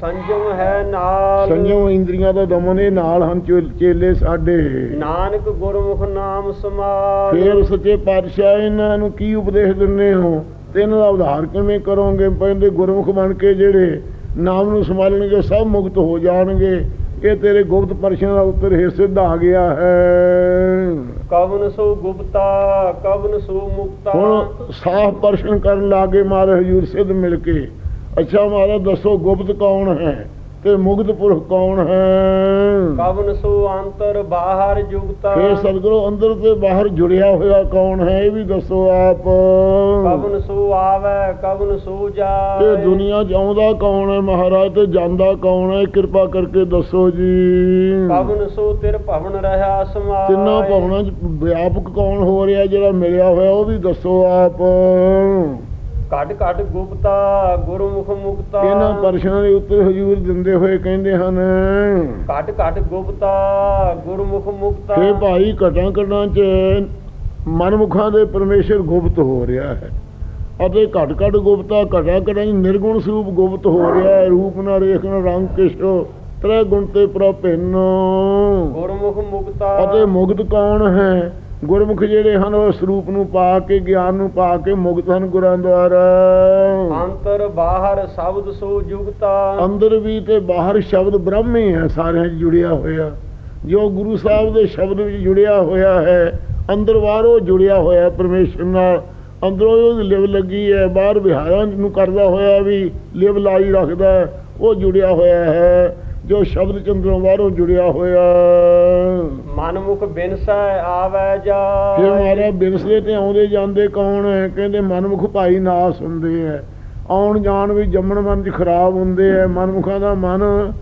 ਸੰਜਮ ਹੈ ਨਾਲ। ਸੰਜਮ ਇੰਦਰੀਆਂ ਦਾ ਦਮਨ ਇਹ ਨਾਲ ਹਨ ਚੇਲੇ ਸਾਡੇ। ਨਾਨਕ ਗੁਰਮੁਖ ਨਾਮ ਸਮਾਲ ਫੇਰ ਸੱਚੇ ਪਾਤਸ਼ਾਹ ਇਹਨਾਂ ਨੂੰ ਕੀ ਉਪਦੇਸ਼ ਦਿੰਦੇ ਹੋ? ਤੇ ਇਹਨਾਂ ਦਾ ਉਧਾਰ ਕਿਵੇਂ ਕਰੋਗੇ? ਕਹਿੰਦੇ ਗੁਰਮੁਖ ਬਣ ਕੇ ਜਿਹੜੇ ਨਾਮ ਨੂੰ ਸੰਭਾਲਣਗੇ ਸਭ ਮੁਕਤ ਹੋ ਜਾਣਗੇ। ਇਹ ਤੇਰੇ ਗੁਪਤ ਪਰਸ਼ਾਂ ਦਾ ਉੱਤਰ ਹੀ ਸਿੱਧ ਆ ਗਿਆ ਹੈ। ਕਵਨ ਸੋ ਗੁਪਤਾ ਕਵਨ ਸੋ ਮੁਕਤਾ। ਹੁਣ ਸਾਫ਼ ਪਰਸ਼ਨ ਕਰਨ ਲਾਗੇ ਮਹਾਰਾਜ ਹਜੂਰ ਸਿੱਧ ਮਿਲ ਕੇ। ਅੱਛਾ ਮਹਾਰਾਜ ਦੱਸੋ ਗੁਪਤ ਕੌਣ ਹੈ? ਤੇ ਮੁਕਤ ਪੁਰਖ ਕੌਣ ਹੈ? ਕਵਨ ਸੋ ਅੰਤਰ ਬਾਹਰ ਜੁਗਤਾ। ਫੇਰ ਸਤਿਗੁਰੂ ਅੰਦਰ ਤੇ ਬਾਹਰ ਜੁੜਿਆ ਹੋਇਆ ਕੌਣ ਹੈ ਇਹ ਵੀ ਦੱਸੋ ਆਪ। ਕਵਨ ਸੋ ਆਵੇ ਕਵਨ ਸੋ ਇਹ ਜਾਏ ਦੁਨੀਆ 'ਚ ਆਉਂਦਾ ਕੌਣ ਹੈ ਮਹਾਰਾਜ ਤੇ ਜਾਂਦਾ ਕੌਣ ਹੈ ਕਿਰਪਾ ਕਰਕੇ ਦੱਸੋ ਜੀ। ਕਵਨ ਸੋ ਤਿਰ ਭਵਨ ਰਹਾ ਸਮਾਏ। ਤਿੰਨਾਂ ਭਵਨਾਂ 'ਚ ਵਿਆਪਕ ਕੌਣ ਹੋ ਰਿਹਾ ਜਿਹੜਾ ਮਿਲਿਆ ਹੋਇਆ ਉਹ ਵੀ ਦੱਸੋ ਆਪ। ਘਟ ਘਟ ਗੁਪਤਾ ਗੁਰਮੁਖ ਮੁਕਤਾ। ਇਹਨਾਂ ਪਰਸ਼ਨਾਂ ਦੇ ਉੱਤੇ ਹਜੂਰ ਦਿੰਦੇ ਹੋਏ ਕਹਿੰਦੇ ਹਨ ਘਟ ਘਟ ਗੁਪਤਾ ਗੁਰਮੁਖ ਮੁਕਤਾ। ਕਿ ਭਾਈ ਘਟਾਂ ਘਟਾਂ 'ਚ ਮਨਮੁਖਾਂ ਦੇ ਪਰਮੇਸ਼ਰ ਗੁਪਤ ਹੋ ਰਿਹਾ ਹੈ ਅਤੇ ਘਟ ਘਟ ਗੁਪਤਾ ਘਟਾਂ ਘਟਾਂ ਨਿਰਗੁਣ ਸਰੂਪ ਗੁਪਤ ਹੋ ਰਿਹਾ ਹੈ। ਰੂਪ ਨਾ ਰੇਖ ਨਾ ਰੰਗ ਕਿਸ਼ੋ ਤ੍ਰੈ ਗੁਣ ਤੇ ਪ੍ਰਭਿੰਨ। ਗੁਰਮੁਖ ਮੁਕਤਾ। ਅਤੇ ਮੁਕਤ ਕੌਣ ਹੈ? ਗੁਰਮੁਖ ਜਿਹੜੇ ਹਨ ਉਹ ਸਰੂਪ ਨੂੰ ਪਾ ਕੇ ਗਿਆਨ ਨੂੰ ਪਾ ਕੇ ਮੁਕਤ ਹਨ ਗੁਰਾਂ ਦੁਆਰਾ। ਅੰਤਰ ਬਾਹਰ ਸ਼ਬਦ ਸੋ ਜੁਗਤਾ। ਅੰਦਰ ਵੀ ਤੇ ਬਾਹਰ ਸ਼ਬਦ ਬ੍ਰਹਮ ਹੀ ਹੈ ਸਾਰਿਆਂ 'ਚ ਜੁੜਿਆ ਹੋਇਆ। ਜੋ ਗੁਰੂ ਸਾਹਿਬ ਦੇ ਸ਼ਬਦ ਵਿੱਚ ਜੁੜਿਆ ਹੋਇਆ ਹੈ ਅੰਦਰ ਬਾਹਰੋਂ ਜੁੜਿਆ ਹੋਇਆ ਪਰਮੇਸ਼ਰ ਨਾਲ ਅੰਦਰੋਂ ਹੀ ਉਹਦੀ ਲਿਵ ਲੱਗੀ ਹੈ ਬਾਹਰ ਵਿਹਾਰਾਂ ਨੂੰ ਕਰਦਾ ਹੋਇਆ ਵੀ ਲਿਵ ਲਾਈ ਰੱਖਦਾ ਉਹ ਜੁੜਿਆ ਹੋਇਆ ਹੈ। ਜੋ ਸ਼ਬਦ ਚੰਦਰੋਂ ਬਾਹਰੋਂ ਜੁੜਿਆ ਹੋਇਆ ਮਨਮੁਖ ਬਿਨਸੈ ਆਵੈ ਫਿਰ ਜਾ ਮਾਰਾ ਬਿਰਸਦੇ ਤੇ ਆਉਂਦੇ ਜਾਂਦੇ ਕੌਣ ਹੈ ਕਹਿੰਦੇ ਮਨਮੁਖ ਭਾਈ ਨਾਸ ਹੁੰਦੇ ਹੈ ਆਉਣ ਜਾਣ ਵੀ ਜੰਮਣ ਮਨ ਚ ਖਰਾਬ ਹੁੰਦੇ ਹੈ ਮਨਮੁਖਾਂ ਦਾ ਮਨ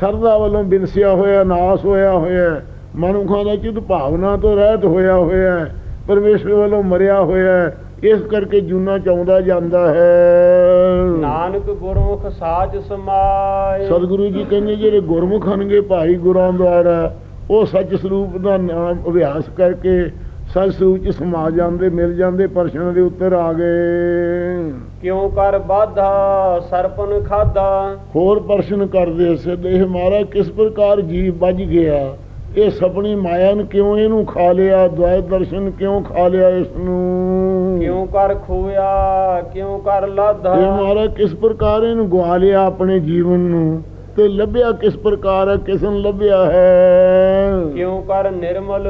ਸਰਦਾ ਵੱਲੋਂ ਬਿਨਸਿਆ ਹੋਇਆ ਨਾਸ ਹੋਇਆ ਹੋਇਆ। ਮਨਮੁਖਾਂ ਦਾ ਚਿਤ ਭਾਵਨਾ ਤੋਂ ਰਹਿਤ ਹੋਇਆ ਹੋਇਆ। ਪਰਮੇਸ਼ਰ ਵੱਲੋਂ ਮਰਿਆ ਹੋਇਆ ਹੈ। ਇਸ ਕਰਕੇ ਜੂਨਾ ਚਾਉਂਦਾ ਜਾਂਦਾ ਹੈ। ਨਾਨਕ ਗੁਰਮੁਖ ਸਾਚ ਸਮਾਏ। ਸਤਿਗੁਰੂ ਜੀ ਕਹਿੰਦੇ ਜਿਹੜੇ ਗੁਰਮੁਖ ਹਨਗੇ ਭਾਈ ਗੁਰਾਂ ਦੁਆਰਾ ਉਹ ਸੱਚ ਸਰੂਪ ਦਾ ਨਾਮ ਅਭਿਆਸ ਕਰਕੇ ਸੱਚ ਸਰੂਪ ਚ ਸਮਾ ਜਾਂਦੇ ਮਿਲ ਜਾਂਦੇ ਪ੍ਰਸ਼ਨਾਂ ਦੇ ਉੱਤਰ ਆ ਗਏ। ਕਿਉ ਕਰ ਬਾਧਾ ਸਰਪਨ ਖਾਦਾ ਹੋਰ ਪ੍ਰਸ਼ਨ ਕਰਦੇ ਸਿੱਧ ਇਹ ਮਾਰਾ ਕਿਸ ਪ੍ਰਕਾਰ ਜੀਵ ਵੱਜ ਗਿਆ? ਇਹ ਸਪਣੀ ਮਾਇਆ ਨੂੰ ਕਿਉਂ ਇਹਨੂੰ ਖਾ ਲਿਆ? ਦ્વੈ ਦਰਸ਼ਨ ਕਿਉਂ ਖਾ ਲਿਆ ਇਸ ਨੂੰ ਕਿਉ ਕਰ ਖੋਇਆ? ਕਿਉ ਕਰ ਲਾਧਾ? ਇਹ ਮਾਰਾ ਕਿਸ ਪ੍ਰਕਾਰ ਇਹਨੂੰ ਗਵਾ ਲਿਆ ਆਪਣੇ ਜੀਵਨ ਨੂੰ? ਤੇ ਲੱਭਿਆ ਕਿਸ ਪ੍ਰਕਾਰ ਹੈ? ਕਿਸ ਨੂੰ ਲੱਭਿਆ ਹੈ? ਕਿਉ ਕਰ ਨਿਰਮਲ?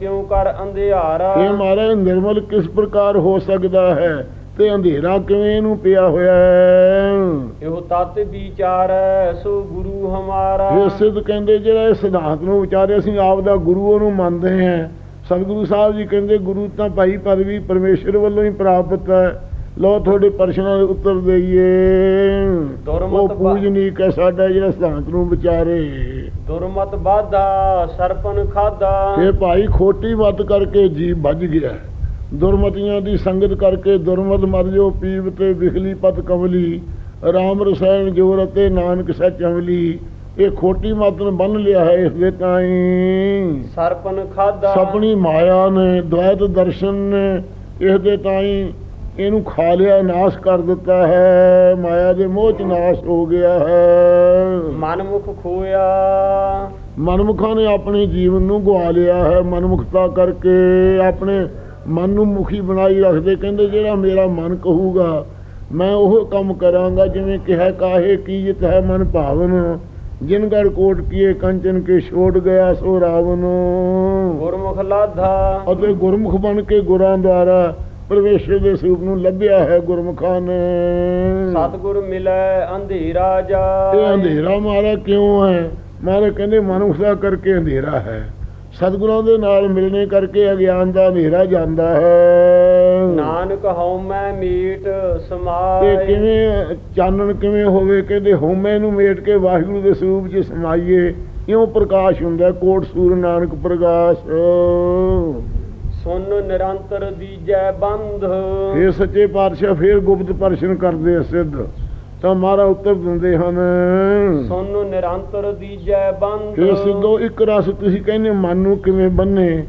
ਕਿਉ ਕਰ ਅੰਧਿਆਰਾ? ਇਹ ਮਾਰਾ ਨਿਰਮਲ ਕਿਸ ਪ੍ਰਕਾਰ ਹੋ ਸਕਦਾ ਹੈ? ਤੇ ਅੰਧੇਰਾ ਕਿਵੇਂ ਇਹਨੂੰ ਪਿਆ ਹੋਇਆ ਹੈ? ਇਹੋ ਤਤ ਵਿਚਾਰੈ ਸੋ ਗੁਰੂ ਹਮਾਰਾ। ਇਹ ਸਿੱਧ ਕਹਿੰਦੇ ਜਿਹੜਾ ਇਹ ਸਿਧਾਂਤ ਨੂੰ ਵਿਚਾਰੇ ਅਸੀਂ ਆਪ ਦਾ ਗੁਰੂ ਉਹਨੂੰ ਮੰਨਦੇ ਹਾਂ। ਸਤਿਗੁਰੂ ਸਾਹਿਬ ਜੀ ਕਹਿੰਦੇ ਗੁਰੂ ਤਾਂ ਭਾਈ ਪਦਵੀ ਪਰਮੇਸ਼ਰ ਵੱਲੋਂ ਹੀ ਪ੍ਰਾਪਤ ਹੈ। ਲੋ ਤੁਹਾਡੇ ਪ੍ਰਸ਼ਨਾਂ ਦੇ ਉੱਤਰ ਦੇਈਏ। ਦੁਰਮਤ ਉਹ ਪੂਜਨੀਕ ਹੈ ਸਾਡਾ ਜਿਹੜਾ ਸਿਧਾਂਤ ਨੂੰ ਵਿਚਾਰੇ। ਦੁਰਮਤ ਬਾਧਾ ਸਰਪਨ ਖਾਦਾ ਇਹ ਭਾਈ ਖੋਟੀ ਮਤ ਕਰਕੇ ਜੀਵ ਵੱਜ ਗਿਆ। ਦੁਰਮਤੀਆਂ ਦੀ ਸੰਗਤ ਕਰਕੇ ਦੁਰਮਤ ਮਰ ਜੋ ਪੀਵ ਤੇ ਵਿਖਲੀ ਪਤ ਕਮਲੀ ਰਾਮ ਰਸਾਇਣ ਜੋਰ ਅਤੇ ਨਾਨਕ ਸੱਚ ਅਮਲੀ ਇਹ ਖੋਟੀ ਮਤ ਨੂੰ ਬੰਨ ਲਿਆ ਹੈ ਇਸ ਦੇ ਤਾਈ। ਸਰਪਨ ਖਾਦਾ। ਸਪਣੀ ਮਾਇਆ ਨੇ ਦ્વੈਤ ਦਰਸ਼ਨ ਨੇ ਇਸ ਦੇ ਤਾਈ ਇਹਨੂੰ ਖਾ ਲਿਆ ਨਾਸ਼ ਕਰ ਦਿੱਤਾ ਹੈ ਮਾਇਆ ਦੇ ਮੋਹ ਚ ਨਾਸ਼ ਹੋ ਗਿਆ ਹੈ। ਮਨਮੁਖ ਖੋਇਆ। ਮਨਮੁਖਾਂ ਨੇ ਆਪਣੇ ਜੀਵਨ ਨੂੰ ਗਵਾ ਲਿਆ ਹੈ ਮਨਮੁਖਤਾ ਕਰਕੇ ਆਪਣੇ ਮਨ ਨੂੰ ਮੁਖੀ ਬਣਾਈ ਰੱਖਦੇ ਕਹਿੰਦੇ ਜਿਹੜਾ ਮੇਰਾ ਮਨ ਕਹੂਗਾ ਮੈਂ ਉਹ ਕੰਮ ਕਰਾਂਗਾ ਜਿਵੇਂ ਕਿਹਾ ਕਾਹੇ ਕੀਜਤ ਹੈ ਮਨ ਭਾਵਨ ਜਿਨ ਗੜ ਕੋਟ ਕੀਏ ਕੰਚਨ ਕੇ ਛੋੜ ਗਿਆ ਸੋ ਰਾਵਨ। ਗੁਰਮੁਖ ਲਾਧਾ। ਅਤੇ ਗੁਰਮੁਖ ਬਣ ਕੇ ਗੁਰਾਂ ਦੁਆਰਾ ਪ੍ਰਵੇਸ਼ਰ ਦੇ ਸਰੂਪ ਨੂੰ ਲੱਭਿਆ ਹੈ ਗੁਰਮੁਖਾਂ ਨੇ। ਸਤਿਗੁਰ ਮਿਲੈ ਅੰਧੇਰਾ ਇਹ ਜਾਏ ਅੰਧੇਰਾ ਮਾਰਾ ਕਿਉਂ ਹੈ? ਮਾਰੇ ਕਹਿੰਦੇ ਮਨੁੱਖ ਦਾ ਕਰਕੇ ਅੰਧੇਰਾ ਹੈ। ਸਤਿਗੁਰਾਂ ਦੇ ਨਾਲ ਮਿਲਣੇ ਕਰਕੇ ਅਗਿਆਨ ਦਾ ਹਨੇਰਾ ਜਾਂਦਾ ਹੈ। ਨਾਨਕ ਹਉਮੈ ਮੀਟ ਤੇ ਸਮਾਏ ਕਿਵੇਂ ਚਾਨਣ ਕਿਵੇਂ ਹੋਵੇ ਕਹਿੰਦੇ ਹਉਮੈ ਨੂੰ ਮੇਟ ਕੇ ਵਾਹਿਗੁਰੂ ਦੇ ਸਰੂਪ 'ਚ ਸਮਾਈਏ। ਇਉਂ ਪ੍ਰਕਾਸ਼ ਹੁੰਦਾ ਕੋਟ ਸੂਰ ਨਾਨਕ ਪ੍ਰਕਾਸ਼। ਸੁਨ ਨਿਰੰਤਰ ਦੀਜੈ ਬੰਧ ਇਹ ਸੱਚੇ ਪਾਤਸ਼ਾਹ ਫੇਰ ਗੁਪਤ ਪਰਸ਼ਨ ਕਰਦੇ ਸਿੱਧ। ਤਾਂ ਮਾਰਾ ਉੱਤਰ ਦਿੰਦੇ ਹਨ। ਸੁਨ ਨਿਰੰਤਰ ਦੀਜੈ ਬੰਧ ਇਹ ਸਿੱਧੋ ਇੱਕ ਰਸ ਤੁਸੀਂ ਕਹਿੰਦੇ ਮਨ ਨੂੰ ਕਿਵੇਂ ਬੰਨੇ?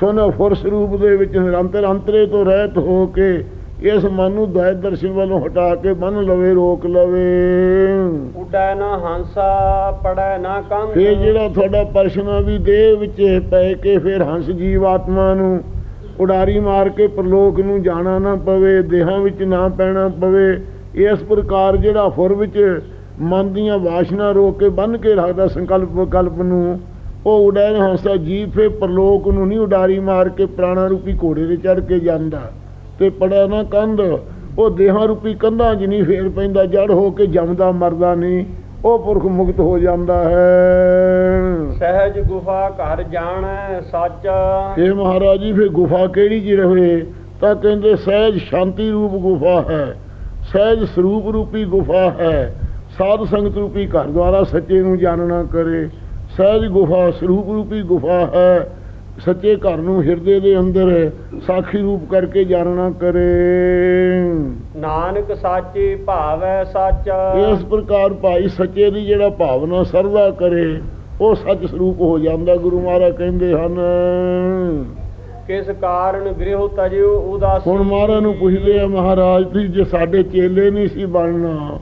ਸੁਨ ਫੁਰ ਸਰੂਪ ਦੇ ਵਿੱਚ ਨਿਰੰਤਰ ਅੰਤਰੇ ਤੋਂ ਰਹਿਤ ਹੋ ਕੇ ਇਸ ਮਨ ਨੂੰ ਦਇ ਦਰਸ਼ਨ ਵੱਲੋਂ ਹਟਾ ਕੇ ਬੰਨ ਲਵੇ ਰੋਕ ਲਵੇ। ਉਡੈ ਨਾ ਹੰਸਾ ਪੜੈ ਨਾ ਕੰਧ ਫੇਰ ਜਿਹੜਾ ਤੁਹਾਡਾ ਪਰਸ਼ਨਾ ਵੀ ਦੇਹ ਵਿੱਚ ਪੈ ਕੇ ਫਿਰ ਹੰਸ ਜੀਵ ਆਤਮਾ ਨੂੰ ਉਡਾਰੀ ਮਾਰ ਕੇ ਪ੍ਰਲੋਕ ਨੂੰ ਜਾਣਾ ਨਾ ਪਵੇ ਦੇਹਾਂ ਵਿੱਚ ਨਾ ਪੈਣਾ ਪਵੇ ਇਸ ਪ੍ਰਕਾਰ ਜਿਹੜਾ ਫੁਰ ਵਿੱਚ ਮਨ ਦੀਆਂ ਵਾਸ਼ਨਾ ਰੋਕ ਕੇ ਬੰਨ ਕੇ ਰੱਖਦਾ ਸੰਕਲਪ ਵਿਕਲਪ ਨੂੰ ਉਹ ਉਡੈਣ ਹੰਸਾ ਜੀਵ ਫੇ ਪ੍ਰਲੋਕ ਨੂੰ ਨਹੀਂ ਉਡਾਰੀ ਮਾਰ ਕੇ ਪ੍ਰਾਣਾ ਰੂਪੀ ਘੋੜੇ ਤੇ ਚੜ ਕੇ ਜਾਂਦਾ ਤੇ ਪੜਿਆ ਨਾ ਕੰਧ ਉਹ ਦੇਹਾਂ ਰੂਪੀ ਕੰਧਾਂ 'ਚ ਨਹੀਂ ਫੇਰ ਪੈਂਦਾ ਜੜ ਹੋ ਕੇ ਜੰਮਦਾ ਮਰਦਾ ਨਹੀਂ ਉਹ ਪੁਰਖ ਮੁਕਤ ਹੋ ਜਾਂਦਾ ਹੈ। ਸਹਿਜ ਗੁਫਾ ਘਰ ਜਾਣੈ ਸੱਚ। ਇਹ ਮਹਾਰਾਜ ਜੀ ਫੇ ਗੁਫਾ ਕਿਹੜੀ ਜੀ ਰਹੇ ਤਾਂ ਕਹਿੰਦੇ ਸਹਿਜ ਸ਼ਾਂਤੀ ਰੂਪ ਗੁਫਾ ਹੈ। ਸਹਿਜ ਸਰੂਪ ਰੂਪੀ ਗੁਫਾ ਹੈ। ਸਾਧ ਸੰਗਤ ਰੂਪੀ ਘਰ ਦੁਆਰਾ ਸੱਚੇ ਨੂੰ ਜਾਣਨਾ ਕਰੇ। ਸਹਿਜ ਗੁਫਾ ਸਰੂਪ ਰੂਪੀ ਗੁਫਾ ਹੈ। ਸੱਚੇ ਘਰ ਨੂੰ ਹਿਰਦੇ ਦੇ ਅੰਦਰ ਸਾਖੀ ਰੂਪ ਕਰਕੇ ਜਾਣਨਾ ਕਰੇ। ਨਾਨਕ ਸਾਚੇ ਭਾਵੈ ਸੱਚ। ਇਸ ਪ੍ਰਕਾਰ ਭਾਈ ਸੱਚੇ ਦੀ ਜਿਹੜਾ ਭਾਵਨਾ ਸਰਦਾ ਕਰੇ ਉਹ ਸੱਚ ਸਰੂਪ ਹੋ ਜਾਂਦਾ ਗੁਰੂ ਮਹਾਰਾਜ ਕਹਿੰਦੇ ਹਨ। ਕਿਸ ਕਾਰਨ ਗ੍ਰਹਿ ਤਜਿਓ ਉਦਾਸੀ ਹੁਣ ਮਹਾਰਾਜ ਨੂੰ ਪੁੱਛਦੇ ਆ ਮਹਾਰਾਜ ਤੁਸੀਂ ਜੇ ਸਾਡੇ ਚੇਲੇ ਨਹੀਂ ਸੀ ਬਣਨਾ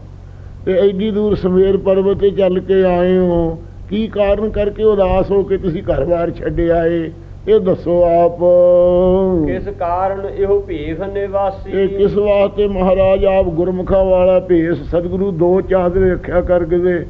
ਤੇ ਐਡੀ ਦੂਰ ਸਮੇਰ ਪਰਬਤ ਤੇ ਚੱਲ ਕੇ ਆਏ ਹੋ ਕੀ ਕਾਰਨ ਕਰਕੇ ਉਦਾਸ ਹੋ ਕੇ ਤੁਸੀਂ ਘਰ-ਬਾਰ ਛੱਡ ਆਏ? ਇਹ ਦੱਸੋ ਆਪ। ਕਿਸ ਕਾਰਨ ਇਹੋ ਭੇਖ ਨਿਵਾਸੀ ਇਹ ਕਿਸ ਵਾਸਤੇ ਮਹਾਰਾਜ ਆਪ ਗੁਰਮੁਖਾਂ ਵਾਲਾ ਭੇਸ? ਸਤਿਗੁਰੂ ਦੋ ਚਾਦਰੇ ਰੱਖਿਆ ਕਰਕੇ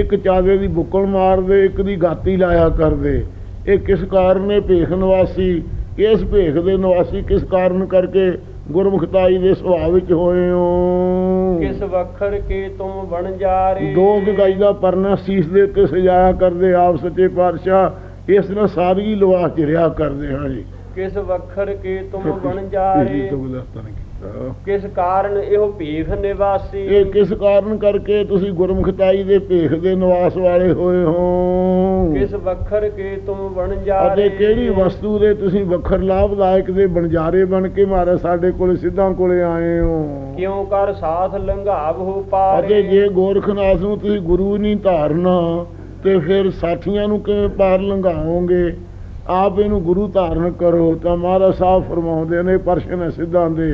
ਇੱਕ ਚਾਦਰੇ ਦੀ ਬੁੱਕਲ ਮਾਰਦੇ ਇੱਕ ਦੀ ਗਾਤੀ ਲਾਇਆ ਕਰਦੇ। ਇਹ ਕਿਸ ਕਾਰਨ ਇਹ ਭੇਖ ਨਿਵਾਸੀ? ਇਸ ਭੇਖ ਦੇ ਨਿਵਾਸੀ ਕਿਸ ਕਾਰਨ ਕਰਕੇ ਗੁਰਮੁਖਤਾਈ ਦੇ ਸੁਭਾਅ ਵਿੱਚ ਹੋਏ ਹੋ? ਕਿਸ ਵਖਰ ਕੇ ਤੁਮ ਬਣ ਜਾਰੇ ਦੋ ਗਾਈ ਦਾ ਪਰਨਾ ਸੀਸ ਦੇ ਉੱਤੇ ਸਜਾਇਆ ਕਰਦੇ ਆਪ ਸੱਚੇ ਪਾਤਸ਼ਾਹ ਇਸ ਨਾਲ ਸਾਦਗੀ ਲਵਾ ਚ ਰਿਹਾ ਕਰਦੇ ਹਾਂ ਜੀ। ਕਿਸ ਵਖਰ ਕੇ ਤੁਮ ਬਣ ਗੁਲਸਤਾਨ ਕੀ ਕਿਸ ਕਾਰਨ ਇਹੋ ਭੀਖ ਨਿਵਾਸੀ? ਇਹ ਕਿਸ ਕਾਰਨ ਕਰਕੇ ਤੁਸੀਂ ਗੁਰਮੁਖਤਾਈ ਦੇ ਭੇਖ ਦੇ ਨਿਵਾਸ ਵਾਲੇ ਹੋਏ ਹੋ? ਕਿਸ ਵਖਰ ਕੇ ਤੁਮ ਬਣ ਜਾ ਅਤੇ ਕਿਹੜੀ ਵਸਤੂ ਦੇ ਤੁਸੀਂ ਵੱਖਰ ਲਾਭਦਾਇਕ ਦੇ ਬਣਜਾਰੇ ਬਣ ਕੇ ਮਾਰੇ ਸਾਡੇ ਕੋਲ ਸਿੱਧਾਂ ਕੋਲੇ ਆਏ ਹੋ? ਕਿਉਂ ਕਰ ਸਾਥ ਲੰਘਾਵ ਹੋ ਪਾਰੇ ਅਤੇ ਜੇ ਗੋਰਖਨਾਥ ਨੂੰ ਤੁਸੀਂ ਗੁਰੂ ਨਹੀਂ ਧਾਰਨਾ ਤੇ ਫਿਰ ਸਾਥੀਆਂ ਨੂੰ ਕਿਵੇਂ ਪਾਰ ਲੰਘਾਓਗੇ? ਆਪ ਇਹਨੂੰ ਗੁਰੂ ਧਾਰਨ ਕਰੋ ਤਾਂ ਮਹਾਰਾਜ ਸਾਹਿਬ ਫਰਮਾਉਂਦੇ ਨੇ ਪਰਸ਼ਨ ਸਿੱਧਾਂ ਦੇ।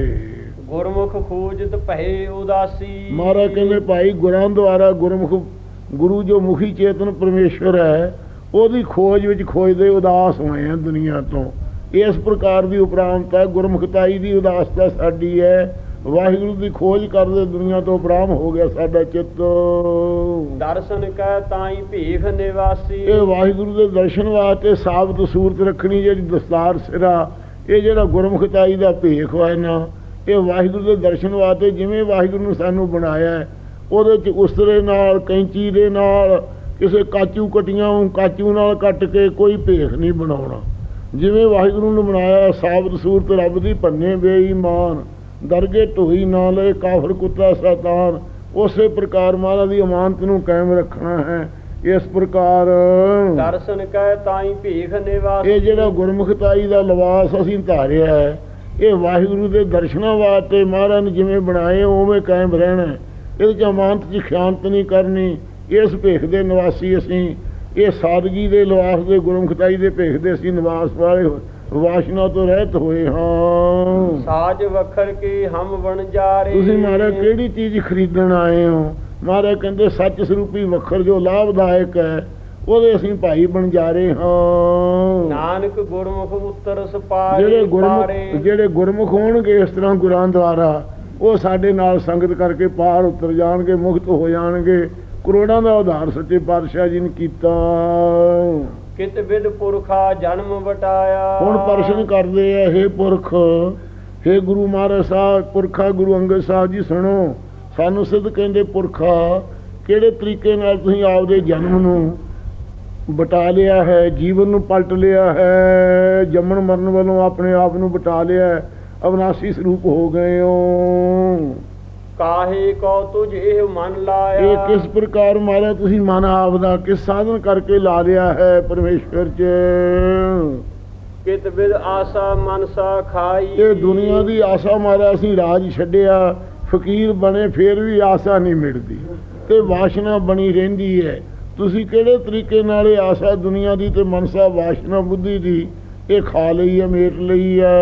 ਗੁਰਮੁਖ ਖੋਜਤ ਭਏ ਉਦਾਸੀ। ਮਹਾਰਾਜ ਕਹਿੰਦੇ ਭਾਈ ਗੁਰਾਂ ਦੁਆਰਾ ਗੁਰਮੁਖ ਗੁਰੂ ਜੋ ਮੁਖੀ ਚੇਤਨ ਪਰਮੇਸ਼ਵਰ ਹੈ ਉਹਦੀ ਖੋਜ ਵਿੱਚ ਖੋਜਦੇ ਉਦਾਸ ਹੋਏ ਆ ਦੁਨੀਆ ਤੋਂ। ਇਸ ਪ੍ਰਕਾਰ ਦੀ ਉਪਰਾਮਤਾ ਗੁਰਮੁਖਤਾਈ ਦੀ ਉਦਾਸਤਾ ਸਾਡੀ ਹੈ। ਵਾਹਿਗੁਰੂ ਦੀ ਖੋਜ ਕਰਦੇ ਦੁਨੀਆ ਤੋਂ ਉਪਰਾਮ ਹੋ ਗਿਆ ਸਾਡਾ ਚਿੱਤ। ਦਰਸ਼ਨ ਕੈ ਤਾਈ ਭੀਖ ਨਿਵਾਸੀ। ਇਹ ਵਾਹਿਗੁਰੂ ਦੇ ਦਰਸ਼ਨ ਵਾਸਤੇ ਸਾਬਤ ਸੂਰਤ ਰੱਖਣੀ ਜਿਹੜੀ ਦਸਤਾਰ ਸਿਰਾ ਇਹ ਜਿਹੜਾ ਗੁਰਮੁਖਤਾਈ ਦਾ ਭੇਖ ਹੋਇਆ ਨਾ ਇਹ ਵਾਹਿਗੁਰੂ ਦੇ ਦਰਸ਼ਨ ਵਾਸਤੇ ਜਿਵੇਂ ਵਾਹਿਗੁਰੂ ਨੇ ਸਾਨੂੰ ਬਣਾਇਆ ਉਹਦੇ ਚ ਉਸਰੇ ਨਾਲ ਕੈਂਚੀ ਦੇ ਨਾਲ ਕਿਸੇ ਕਾਚੂ ਕਟੀਆਂ ਨੂੰ ਕਾਚੂ ਨਾਲ ਕੱਟ ਕੇ ਕੋਈ ਭੇਖ ਨਹੀਂ ਬਣਾਉਣਾ। ਜਿਵੇਂ ਵਾਹਿਗੁਰੂ ਨੇ ਬਣਾਇਆ ਸਾਬਤ ਸੂਰਤ ਰੱਬ ਦੀ ਭੰਨੇ ਬੇਈਮਾਨ। ਦਰਗੇ ਢੋਈ ਨਾ ਲਏ ਕਾਫਰ ਕੁੱਤਾ ਸੈਤਾਨ। ਉਸੇ ਪ੍ਰਕਾਰ ਮਹਾਰਾਜ ਦੀ ਅਮਾਨਤ ਨੂੰ ਕਾਇਮ ਰੱਖਣਾ ਹੈ। ਇਸ ਪ੍ਰਕਾਰ ਦਰਸ਼ਨ ਕੈ ਤਾਈ ਭੀਖ ਨਿਵਾਸੀ। ਇਹ ਜਿਹੜਾ ਗੁਰਮੁਖਤਾਈ ਦਾ ਲਿਬਾਸ ਅਸੀਂ ਧਾਰਿਆ ਹੈ ਇਹ ਵਾਹਿਗੁਰੂ ਦੇ ਦਰਸ਼ਨਾਂ ਵਾਸਤੇ ਮਹਾਰਾਜ ਨੇ ਜਿਵੇਂ ਬਣਾਏ ਉਵੇਂ ਕਾਇਮ ਰਹਿਣਾ। ਇਹਦੇ ਚ ਅਮਾਨਤ ਦੀ ਖਿਆਨਤ ਨਹੀਂ ਕਰਨੀ। ਇਸ ਭੇਖ ਦੇ ਨਿਵਾਸੀ ਅਸੀਂ ਇਹ ਸਾਦਗੀ ਦੇ ਲਿਬਾਸ ਦੇ ਗੁਰਮੁਖਤਾਈ ਦੇ ਭੇਖ ਦੇ ਅਸੀਂ ਨਿਵਾਸ ਵਾਲੇ ਹੋ- ਵਾਸ਼ਨਾ ਤੋਂ ਰਹਿਤ ਹੋਏ ਹਾਂ। ਸਾਜ ਵਖਰ ਕੇ ਹਮ ਬਣ ਜਾ ਰੇ ਤੁਸੀਂ ਮਹਾਰਾਜ ਕਿਹੜੀ ਚੀਜ਼ ਖਰੀਦਣ ਆਏ ਹੋ? ਮਹਾਰਾਜ ਕਹਿੰਦੇ ਸੱਚ ਸਰੂਪੀ ਵਖਰ ਜੋ ਲਾਭਦਾਇਕ ਹੈ ਉਹਦੇ ਅਸੀਂ ਭਾਈ ਬਣ ਜਾ ਰਹੇ ਹਾਂ। ਨਾਨਕ ਗੁਰਮੁਖ ਉਤਰ ਸਪਾਰੇ ਜਿਹੜੇ ਗੁਰਮੁਖ। ਜਿਹੜੇ ਗੁਰਮੁਖ ਹੋਣਗੇ ਇਸ ਤਰ੍ਹਾਂ ਗੁਰਾਂ ਦੁਆਰਾ ਉਹ ਸਾਡੇ ਨਾਲ ਸੰਗਤ ਕਰਕੇ ਪਾਰ ਉਤਰ ਜਾਣਗੇ ਮੁਕਤ ਹੋ ਜਾਣਗੇ। ਕਰੋੜਾਂ ਦਾ ਉਧਾਰ ਸੱਚੇ ਪਾਤਸ਼ਾਹ ਜੀ ਨੇ ਕੀਤਾ। ਕਿਤ ਵਿਦ ਪੁਰਖਾ ਜਨਮ ਵਟਾਇਆ। ਹੁਣ ਪ੍ਰਸ਼ਨ ਕਰਦੇ ਆ हे ਪੁਰਖ हे ਗੁਰੂ ਮਹਾਰਾਜ ਸਾਹਿਬ, ਪੁਰਖਾ ਗੁਰੂ ਅੰਗਦ ਸਾਹਿਬ ਜੀ ਸੁਣੋ, ਸਾਨੂੰ ਸਿੱਧ ਕਹਿੰਦੇ ਪੁਰਖਾ, ਕਿਹੜੇ ਤਰੀਕੇ ਨਾਲ ਤੁਸੀਂ ਆਪਦੇ ਜਨਮ ਨੂੰ ਬਟਾ ਲਿਆ ਹੈ, ਜੀਵਨ ਨੂੰ ਪਲਟ ਲਿਆ ਹੈ, ਜੰਮਣ ਮਰਨ ਵੱਲੋਂ ਆਪਣੇ ਆਪ ਨੂੰ ਬਟਾ ਲਿਆ ਹੈ, ਅਵਨਾਸੀ ਸਰੂਪ ਹੋ ਗਏ ਹੋ। ਕਾਹੇ ਕੋ ਤੁਝ ਇਹ ਮਨ ਲਾਇਆ। ਇਹ ਕਿਸ ਪ੍ਰਕਾਰ ਮਾਰਿਆ ਤੁਸੀਂ ਮਨ ਆਪਦਾ ਕਿਸ ਸਾਧਨ ਕਰਕੇ ਲਾ ਲਿਆ ਹੈ ਪਰਮੇਸ਼ਵਰ 'ਚ? ਕਿਤ ਵਿਦ ਆਸਾ ਮਨਸਾ ਖਾਈ। ਇਹ ਦੁਨੀਆ ਦੀ ਆਸਾ ਮਾਰਿਆ ਅਸੀਂ ਰਾਜ ਛੱਡਿਆ। ਫਕੀਰ ਬਣੇ ਫੇਰ ਵੀ ਆਸਾ ਨਹੀਂ ਮਿਟਦੀ ਤੇ ਵਾਸ਼ਨਾ ਬਣੀ ਰਹਿੰਦੀ ਹੈ। ਤੁਸੀਂ ਕਿਹੜੇ ਤਰੀਕੇ ਨਾਲ ਇਹ ਆਸਾ ਦੁਨੀਆ ਦੀ ਤੇ ਮਨਸਾ ਵਾਸ਼ਨਾ ਬੁੱਧੀ ਦੀ ਇਹ ਖਾ ਲਈ ਹੈ ਮੇਟ ਲਈ ਹੈ।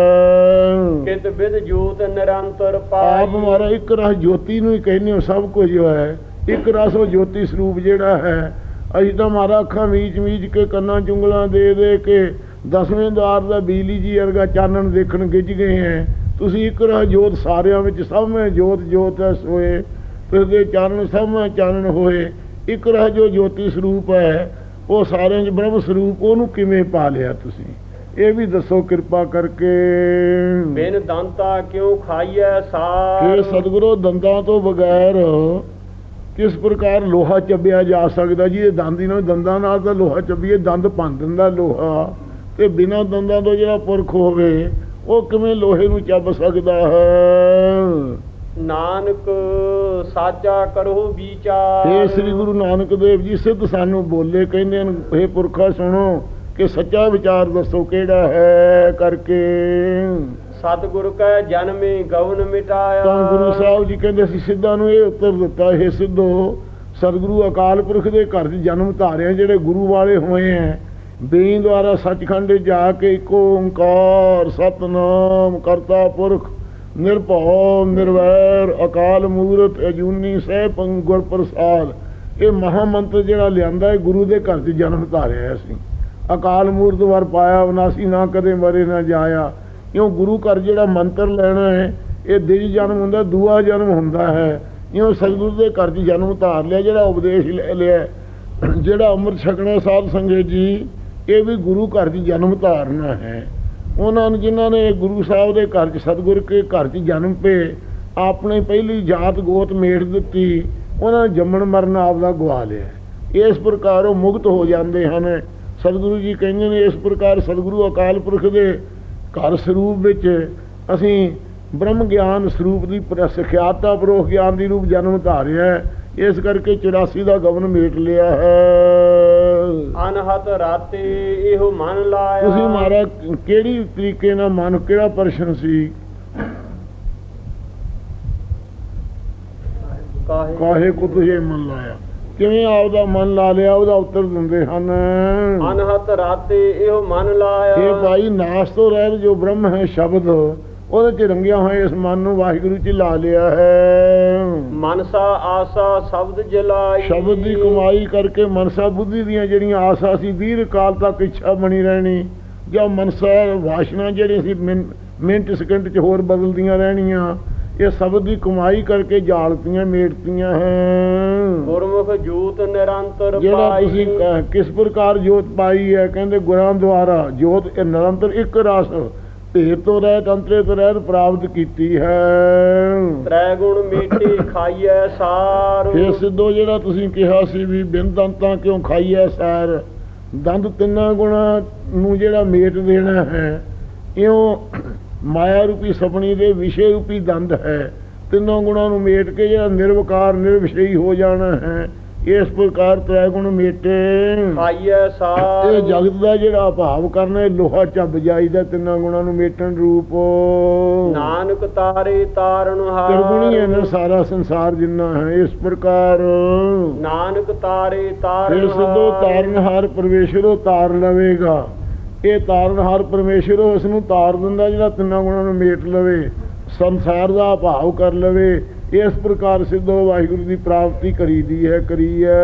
ਕਿਤ ਵਿਦ ਜੋਤ ਨਿਰੰਤਰ ਪਾਈ। ਆਪ ਮਾਰਾ ਇੱਕ ਰਸ ਜੋਤੀ ਨੂੰ ਹੀ ਕਹਿੰਦੇ ਹੋ ਸਭ ਕੁਝ ਜੋ ਹੈ। ਇੱਕ ਰਸ ਉਹ ਜੋਤੀ ਸਰੂਪ ਜਿਹੜਾ ਹੈ। ਅਸੀਂ ਤਾਂ ਮਾਰਾ ਅੱਖਾਂ ਮੀਚ ਮੀਚ ਕੇ ਕੰਨਾਂ ਚੁੰਗਲਾਂ ਦੇ ਦੇ ਕੇ ਦਸਵੇਂ ਦਵਾਰ ਦਾ ਬਿਜਲੀ ਜੀ ਵਰਗਾ ਚਾਨਣ ਦੇਖਣ ਗਿੱਜ ਗਏ ਹੈ। ਤੁਸੀਂ ਇੱਕ ਰਸ ਜੋਤ ਸਾਰਿਆਂ ਵਿੱਚ ਸਭ ਵਿੱਚ ਜੋਤ ਜੋਤ ਹੈ ਸੋਏ। ਤੁਸਦੇ ਚਾਨਣ ਸਭ ਵਿੱਚ ਚਾਨਣ ਹੋਏ। ਇੱਕ ਰਸ ਜੋ ਜੋਤੀ ਸਰੂਪ ਹੈ ਉਹ ਸਾਰਿਆਂ 'ਚ ਬ੍ਰਹਮ ਸਰੂਪ ਉਹਨੂੰ ਕਿਵੇਂ ਪਾ ਲਿਆ ਤੁਸੀਂ? ਇਹ ਵੀ ਦੱਸੋ ਕਿਰਪਾ ਕਰਕੇ। ਬਿਨ ਦੰਤਾ ਕਿਉ ਖਾਈਐ ਸਾਰ? ਇਹ ਸਤਿਗੁਰੂ ਦੰਦਾਂ ਤੋਂ ਬਗੈਰ ਕਿਸ ਪ੍ਰਕਾਰ ਲੋਹਾ ਚੱਬਿਆ ਜਾ ਸਕਦਾ ਜੀ? ਇਹ ਦੰਦ ਹੀ ਨਾਲ ਦੰਦਾਂ ਨਾਲ ਤਾਂ ਲੋਹਾ ਚੱਬੀਏ ਦੰਦ ਭੰਨ ਦਿੰਦਾ ਲੋਹਾ। ਤੇ ਬਿਨਾਂ ਦੰਦਾਂ ਤੋਂ ਜਿਹੜਾ ਪੁਰਖ ਹੋਵੇ ਉਹ ਕਿਵੇਂ ਲੋਹੇ ਨੂੰ ਚੱਬ ਸਕਦਾ ਹੈ? ਨਾਨਕ ਸਾਚਾ ਕਰੋ ਵਿਚਾਰ। ਇਹ ਸ੍ਰੀ ਗੁਰੂ ਨਾਨਕ ਦੇਵ ਜੀ ਸਿੱਧ ਸਾਨੂੰ ਬੋਲੇ ਕਹਿੰਦੇ ਨੇ ਇਹ ਪੁਰਖਾ ਸੁਣੋ ਕਿ ਸੱਚਾ ਵਿਚਾਰ ਦੱਸੋ ਕਿਹੜਾ ਹੈ ਕਰਕੇ। ਸਤਿਗੁਰ ਕੈ ਜਨਮੇ ਗਉਨ ਮਿਟਾਇਆ। ਤਾਂ ਗੁਰੂ ਸਾਹਿਬ ਜੀ ਕਹਿੰਦੇ ਸੀ ਸਿੱਧਾਂ ਨੂੰ ਇਹ ਉੱਤਰ ਦਿੱਤਾ ਇਹ ਸਿੱਧੋ ਸਤਿਗੁਰੂ ਅਕਾਲ ਪੁਰਖ ਦੇ ਘਰ 'ਚ ਜਨਮ ਧਾਰਿਆ ਜਿਹੜੇ ਗੁਰੂ ਵਾਲੇ ਹੋਏ ਹੈ ਬੇਈ ਦੁਆਰਾ ਸੱਚਖੰਡ ਜਾ ਕੇ ਇੱਕ ਓੰਕਾਰ ਸਤਨਾਮ ਕਰਤਾ ਪੁਰਖ ਨਿਰਭਉ ਨਿਰਵੈਰ ਅਕਾਲ ਮੂਰਤ ਅਜੂਨੀ ਸਹਿ ਪੰਗੁਰ ਪ੍ਰਸਾਦ। ਇਹ ਮਹਾ ਮੰਤਰ ਜਿਹੜਾ ਲਿਆਂਦਾ ਹੈ ਗੁਰੂ ਦੇ ਘਰ 'ਚ ਜਨਮ ਧਾਰਿਆ ਅਸੀਂ ਅਕਾਲ ਮੂਰਤ ਵਰ ਪਾਇਆ ਵਿਨਾਸੀ ਨਾ ਕਦੇ ਮਰੇ ਨਾ ਜਾਇਆ। ਕਿਉਂ ਗੁਰੂ ਘਰ ਜਿਹੜਾ ਮੰਤਰ ਲੈਣਾ ਹੈ, ਇਹ ਦਿਜ ਜਨਮ ਹੁੰਦਾ, ਦੂਆ ਜਨਮ ਹੁੰਦਾ ਹੈ। ਇਉਂ ਸਤਿਗੁਰੂ ਦੇ ਘਰ 'ਚ ਜਨਮ ਧਾਰ ਲਿਆ, ਜਿਹੜਾ ਉਪਦੇਸ਼ ਲੈ ਲਿਆ ਜਿਹੜਾ ਅੰਮ੍ਰਿਤ ਛਕਣਾ ਸਾਧ ਸੰਗਤ ਜੀ, ਇਹ ਵੀ ਗੁਰੂ ਘਰ 'ਚ ਜਨਮ ਧਾਰਨਾ ਹੈ। ਉਹਨਾਂ ਨੂੰ ਜਿਨ੍ਹਾਂ ਨੇ ਗੁਰੂ ਸਾਹਿਬ ਦੇ ਘਰ 'ਚ ਸਤਿਗੁਰ ਕੇ ਘਰ 'ਚ ਜਨਮ ਪਏ ਆਪਣੇ ਪਹਿਲੀ ਜਾਤ ਗੋਤ ਮੇਟ ਦਿੱਤੀ ਉਹਨਾਂ ਨੇ ਜੰਮਣ ਮਰਨ ਆਪ ਦਾ ਗਵਾ ਲਿਆ। ਇਸ ਪ੍ਰਕਾਰ ਉਹ ਮੁਕਤ ਹੋ ਜਾਂਦੇ ਹਨ। ਸਤਿਗੁਰੂ ਜੀ ਕਹਿੰਦੇ ਨੇ ਇਸ ਪ੍ਰਕਾਰ ਸਤਿਗੁਰੂ ਅਕਾਲ ਪੁਰਖ ਦੇ ਘਰ ਸਰੂਪ ਵਿੱਚ ਅਸੀਂ ਬ੍ਰਹਮ ਗਿਆਨ ਸਰੂਪ ਦੀ ਪ੍ਰ- ਸਿਖਿਆਤਾ ਪਰੋਖ ਗਿਆਨ ਦੀ ਰੂਪ ਜਨਮ ਧਾਰਿਆ ਹੈ। ਇਸ ਕਰਕੇ 84 ਦਾ ਗਵਨ ਮੇਟ ਲਿਆ ਹੈ। ਅਨਹਤ ਰਾਤੇ ਇਹੋ ਮਨ ਲਾਇਆ। ਤੁਸੀਂ ਮਾਰਾ ਕਿਹੜੀ ਤਰੀਕੇ ਨਾਲ ਮਨ ਕਿਹੜਾ ਪ੍ਰਸ਼ਨ ਸੀ? ਕਾਹੇ ਕਾਹੇ ਕੋ ਤੁਝੇ ਮਨ ਲਾਇਆ? ਕਿਵੇਂ ਆਪਦਾ ਮਨ ਲਾ ਲਿਆ ਉਹਦਾ ਉੱਤਰ ਦਿੰਦੇ ਹਨ। ਅਨਹਤ ਰਾਤੇ ਇਹੋ ਮਨ ਲਾਇਆ। ਇਹ ਭਾਈ ਨਾਸ ਤੋਂ ਰਹਿਤ ਜੋ ਬ੍ਰਹਮ ਹੈ ਸ਼ਬਦ ਉਹਦੇ ਚ ਰੰਗਿਆ ਹੋਇਆ ਇਸ ਮਨ ਨੂੰ ਵਾਹਿਗੁਰੂ ਚ ਲਾ ਲਿਆ ਹੈ। ਮਨਸਾ ਆਸਾ ਸ਼ਬਦ ਜਲਾਈ। ਸ਼ਬਦ ਦੀ ਕਮਾਈ ਕਰਕੇ ਮਨਸਾ ਬੁੱਧੀ ਦੀਆਂ ਜਿਹੜੀਆਂ ਆਸਾ ਸੀ ਦੀਰ ਕਾਲ ਤੱਕ ਇੱਛਾ ਬਣੀ ਰਹਿਣੀ ਜਾਂ ਮਨਸਾ ਵਾਸ਼ਨਾ ਜਿਹੜੀਆਂ ਸੀ ਮਿੰਟ ਸਕਿੰਟ ਚ ਹੋਰ ਬਦਲਦੀਆਂ ਰਹਿਣੀਆਂ। ਇਹ ਸ਼ਬਦ ਦੀ ਕਮਾਈ ਕਰਕੇ ਜਾਲਤੀਆਂ ਮੇਟਤੀਆਂ ਹੈ। ਗੁਰਮੁਖ ਜੂਤ ਨਿਰੰਤਰ ਜਿਹੜਾ ਤੁਸੀਂ ਕਿਸ ਪ੍ਰਕਾਰ ਜੋਤ ਪਾਈ ਹੈ ਕਹਿੰਦੇ ਗੁਰਾਂ ਦੁਆਰਾ ਜੋਤ ਇਹ ਨਿਰੰਤਰ ਇੱਕ ਰਸ ਢੇਰ ਤੋਂ ਰਹਿਤ ਅੰਤਰੇ ਤੋਂ ਰਹਿਤ ਪ੍ਰਾਪਤ ਕੀਤੀ ਹੈ। ਤ੍ਰੈ ਗੁਣ ਮੀਠੇ ਖਾਈਐ ਸਾਰ। ਇਹ ਸਿੱਧੋ ਜਿਹੜਾ ਤੁਸੀਂ ਕਿਹਾ ਸੀ ਵੀ ਬਿਨ ਦੰਤਾਂ ਕਿਉਂ ਖਾਈਐ ਸੈਰ ਦੰਦ ਤਿੰਨਾਂ ਗੁਣਾਂ ਨੂੰ ਜਿਹੜਾ ਮੇਟ ਦੇਣਾ ਹੈ ਇਉਂ ਮਾਇਆ ਰੂਪੀ ਸਪਣੀ ਦੇ ਵਿਸ਼ੇ ਰੂਪੀ ਦੰਦ ਹੈ। ਤਿੰਨਾਂ ਗੁਣਾਂ ਨੂੰ ਮੇਟ ਕੇ ਜਿਹੜਾ ਨਿਰਵਕਾਰ ਨਿਰਵਿਸ਼ਈ ਹੋ ਜਾਣਾ ਹੈ ਇਸ ਪ੍ਰਕਾਰ ਤ੍ਰੈ ਗੁਣ ਮੇਟੇ। ਖਾਈਐ ਸਾਰ। ਇਹ ਜਗਤ ਦਾ ਜਿਹੜਾ ਅਭਾਵ ਕਰਨਾ ਇਹ ਲੋਹਾ ਚੱਬ ਜਾਈਦਾ ਤਿੰਨਾਂ ਗੁਣਾਂ ਨੂੰ ਮੇਟਣ ਰੂਪ। ਨਾਨਕ ਤਾਰੇ ਤਾਰਨ ਹਾਰ ਤਿਰਗੁਣੀ ਹੈ ਨਾ ਸਾਰਾ ਸੰਸਾਰ ਜਿੰਨਾ ਹੈ ਇਸ ਪ੍ਰਕਾਰ। ਨਾਨਕ ਤਾਰੇ ਤਾਰਨ ਫਿਰ ਸਿੱਧੋ ਤਾਰਨਹਾਰ ਪਰਮੇਸ਼ਰੋ ਤਾਰ ਲਵੇਗਾ। ਇਹ ਤਾਰਨਹਾਰ ਪਰਮੇਸ਼ਰੋ ਇਸ ਨੂੰ ਤਾਰ ਦਿੰਦਾ ਜਿਹੜਾ ਤਿੰਨਾਂ ਗੁਣਾਂ ਨੂੰ ਮੇਟ ਲਵੇ ਸੰਸਾਰ ਦਾ ਭਾਵ ਕਰ ਲਵੇ ਇਸ ਪ੍ਰਕਾਰ ਸਿੱਧੋ ਵਾਹਿਗੁਰੂ ਦੀ ਪ੍ਰਾਪਤੀ ਕਰੀਦੀ ਹੈ ਕਰੀ ਹੈ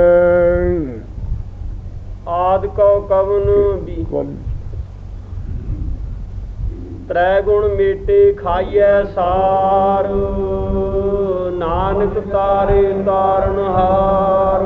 ਆਦ ਕਉ ਕਵਨ ਵੀ। ਤ੍ਰੈ ਗੁਣ ਮੇਟੇ ਖਾਈਐ ਸਾਰ ਨਾਨਕ ਤਾਰੇ ਤਾਰਨ ਹਾਰ।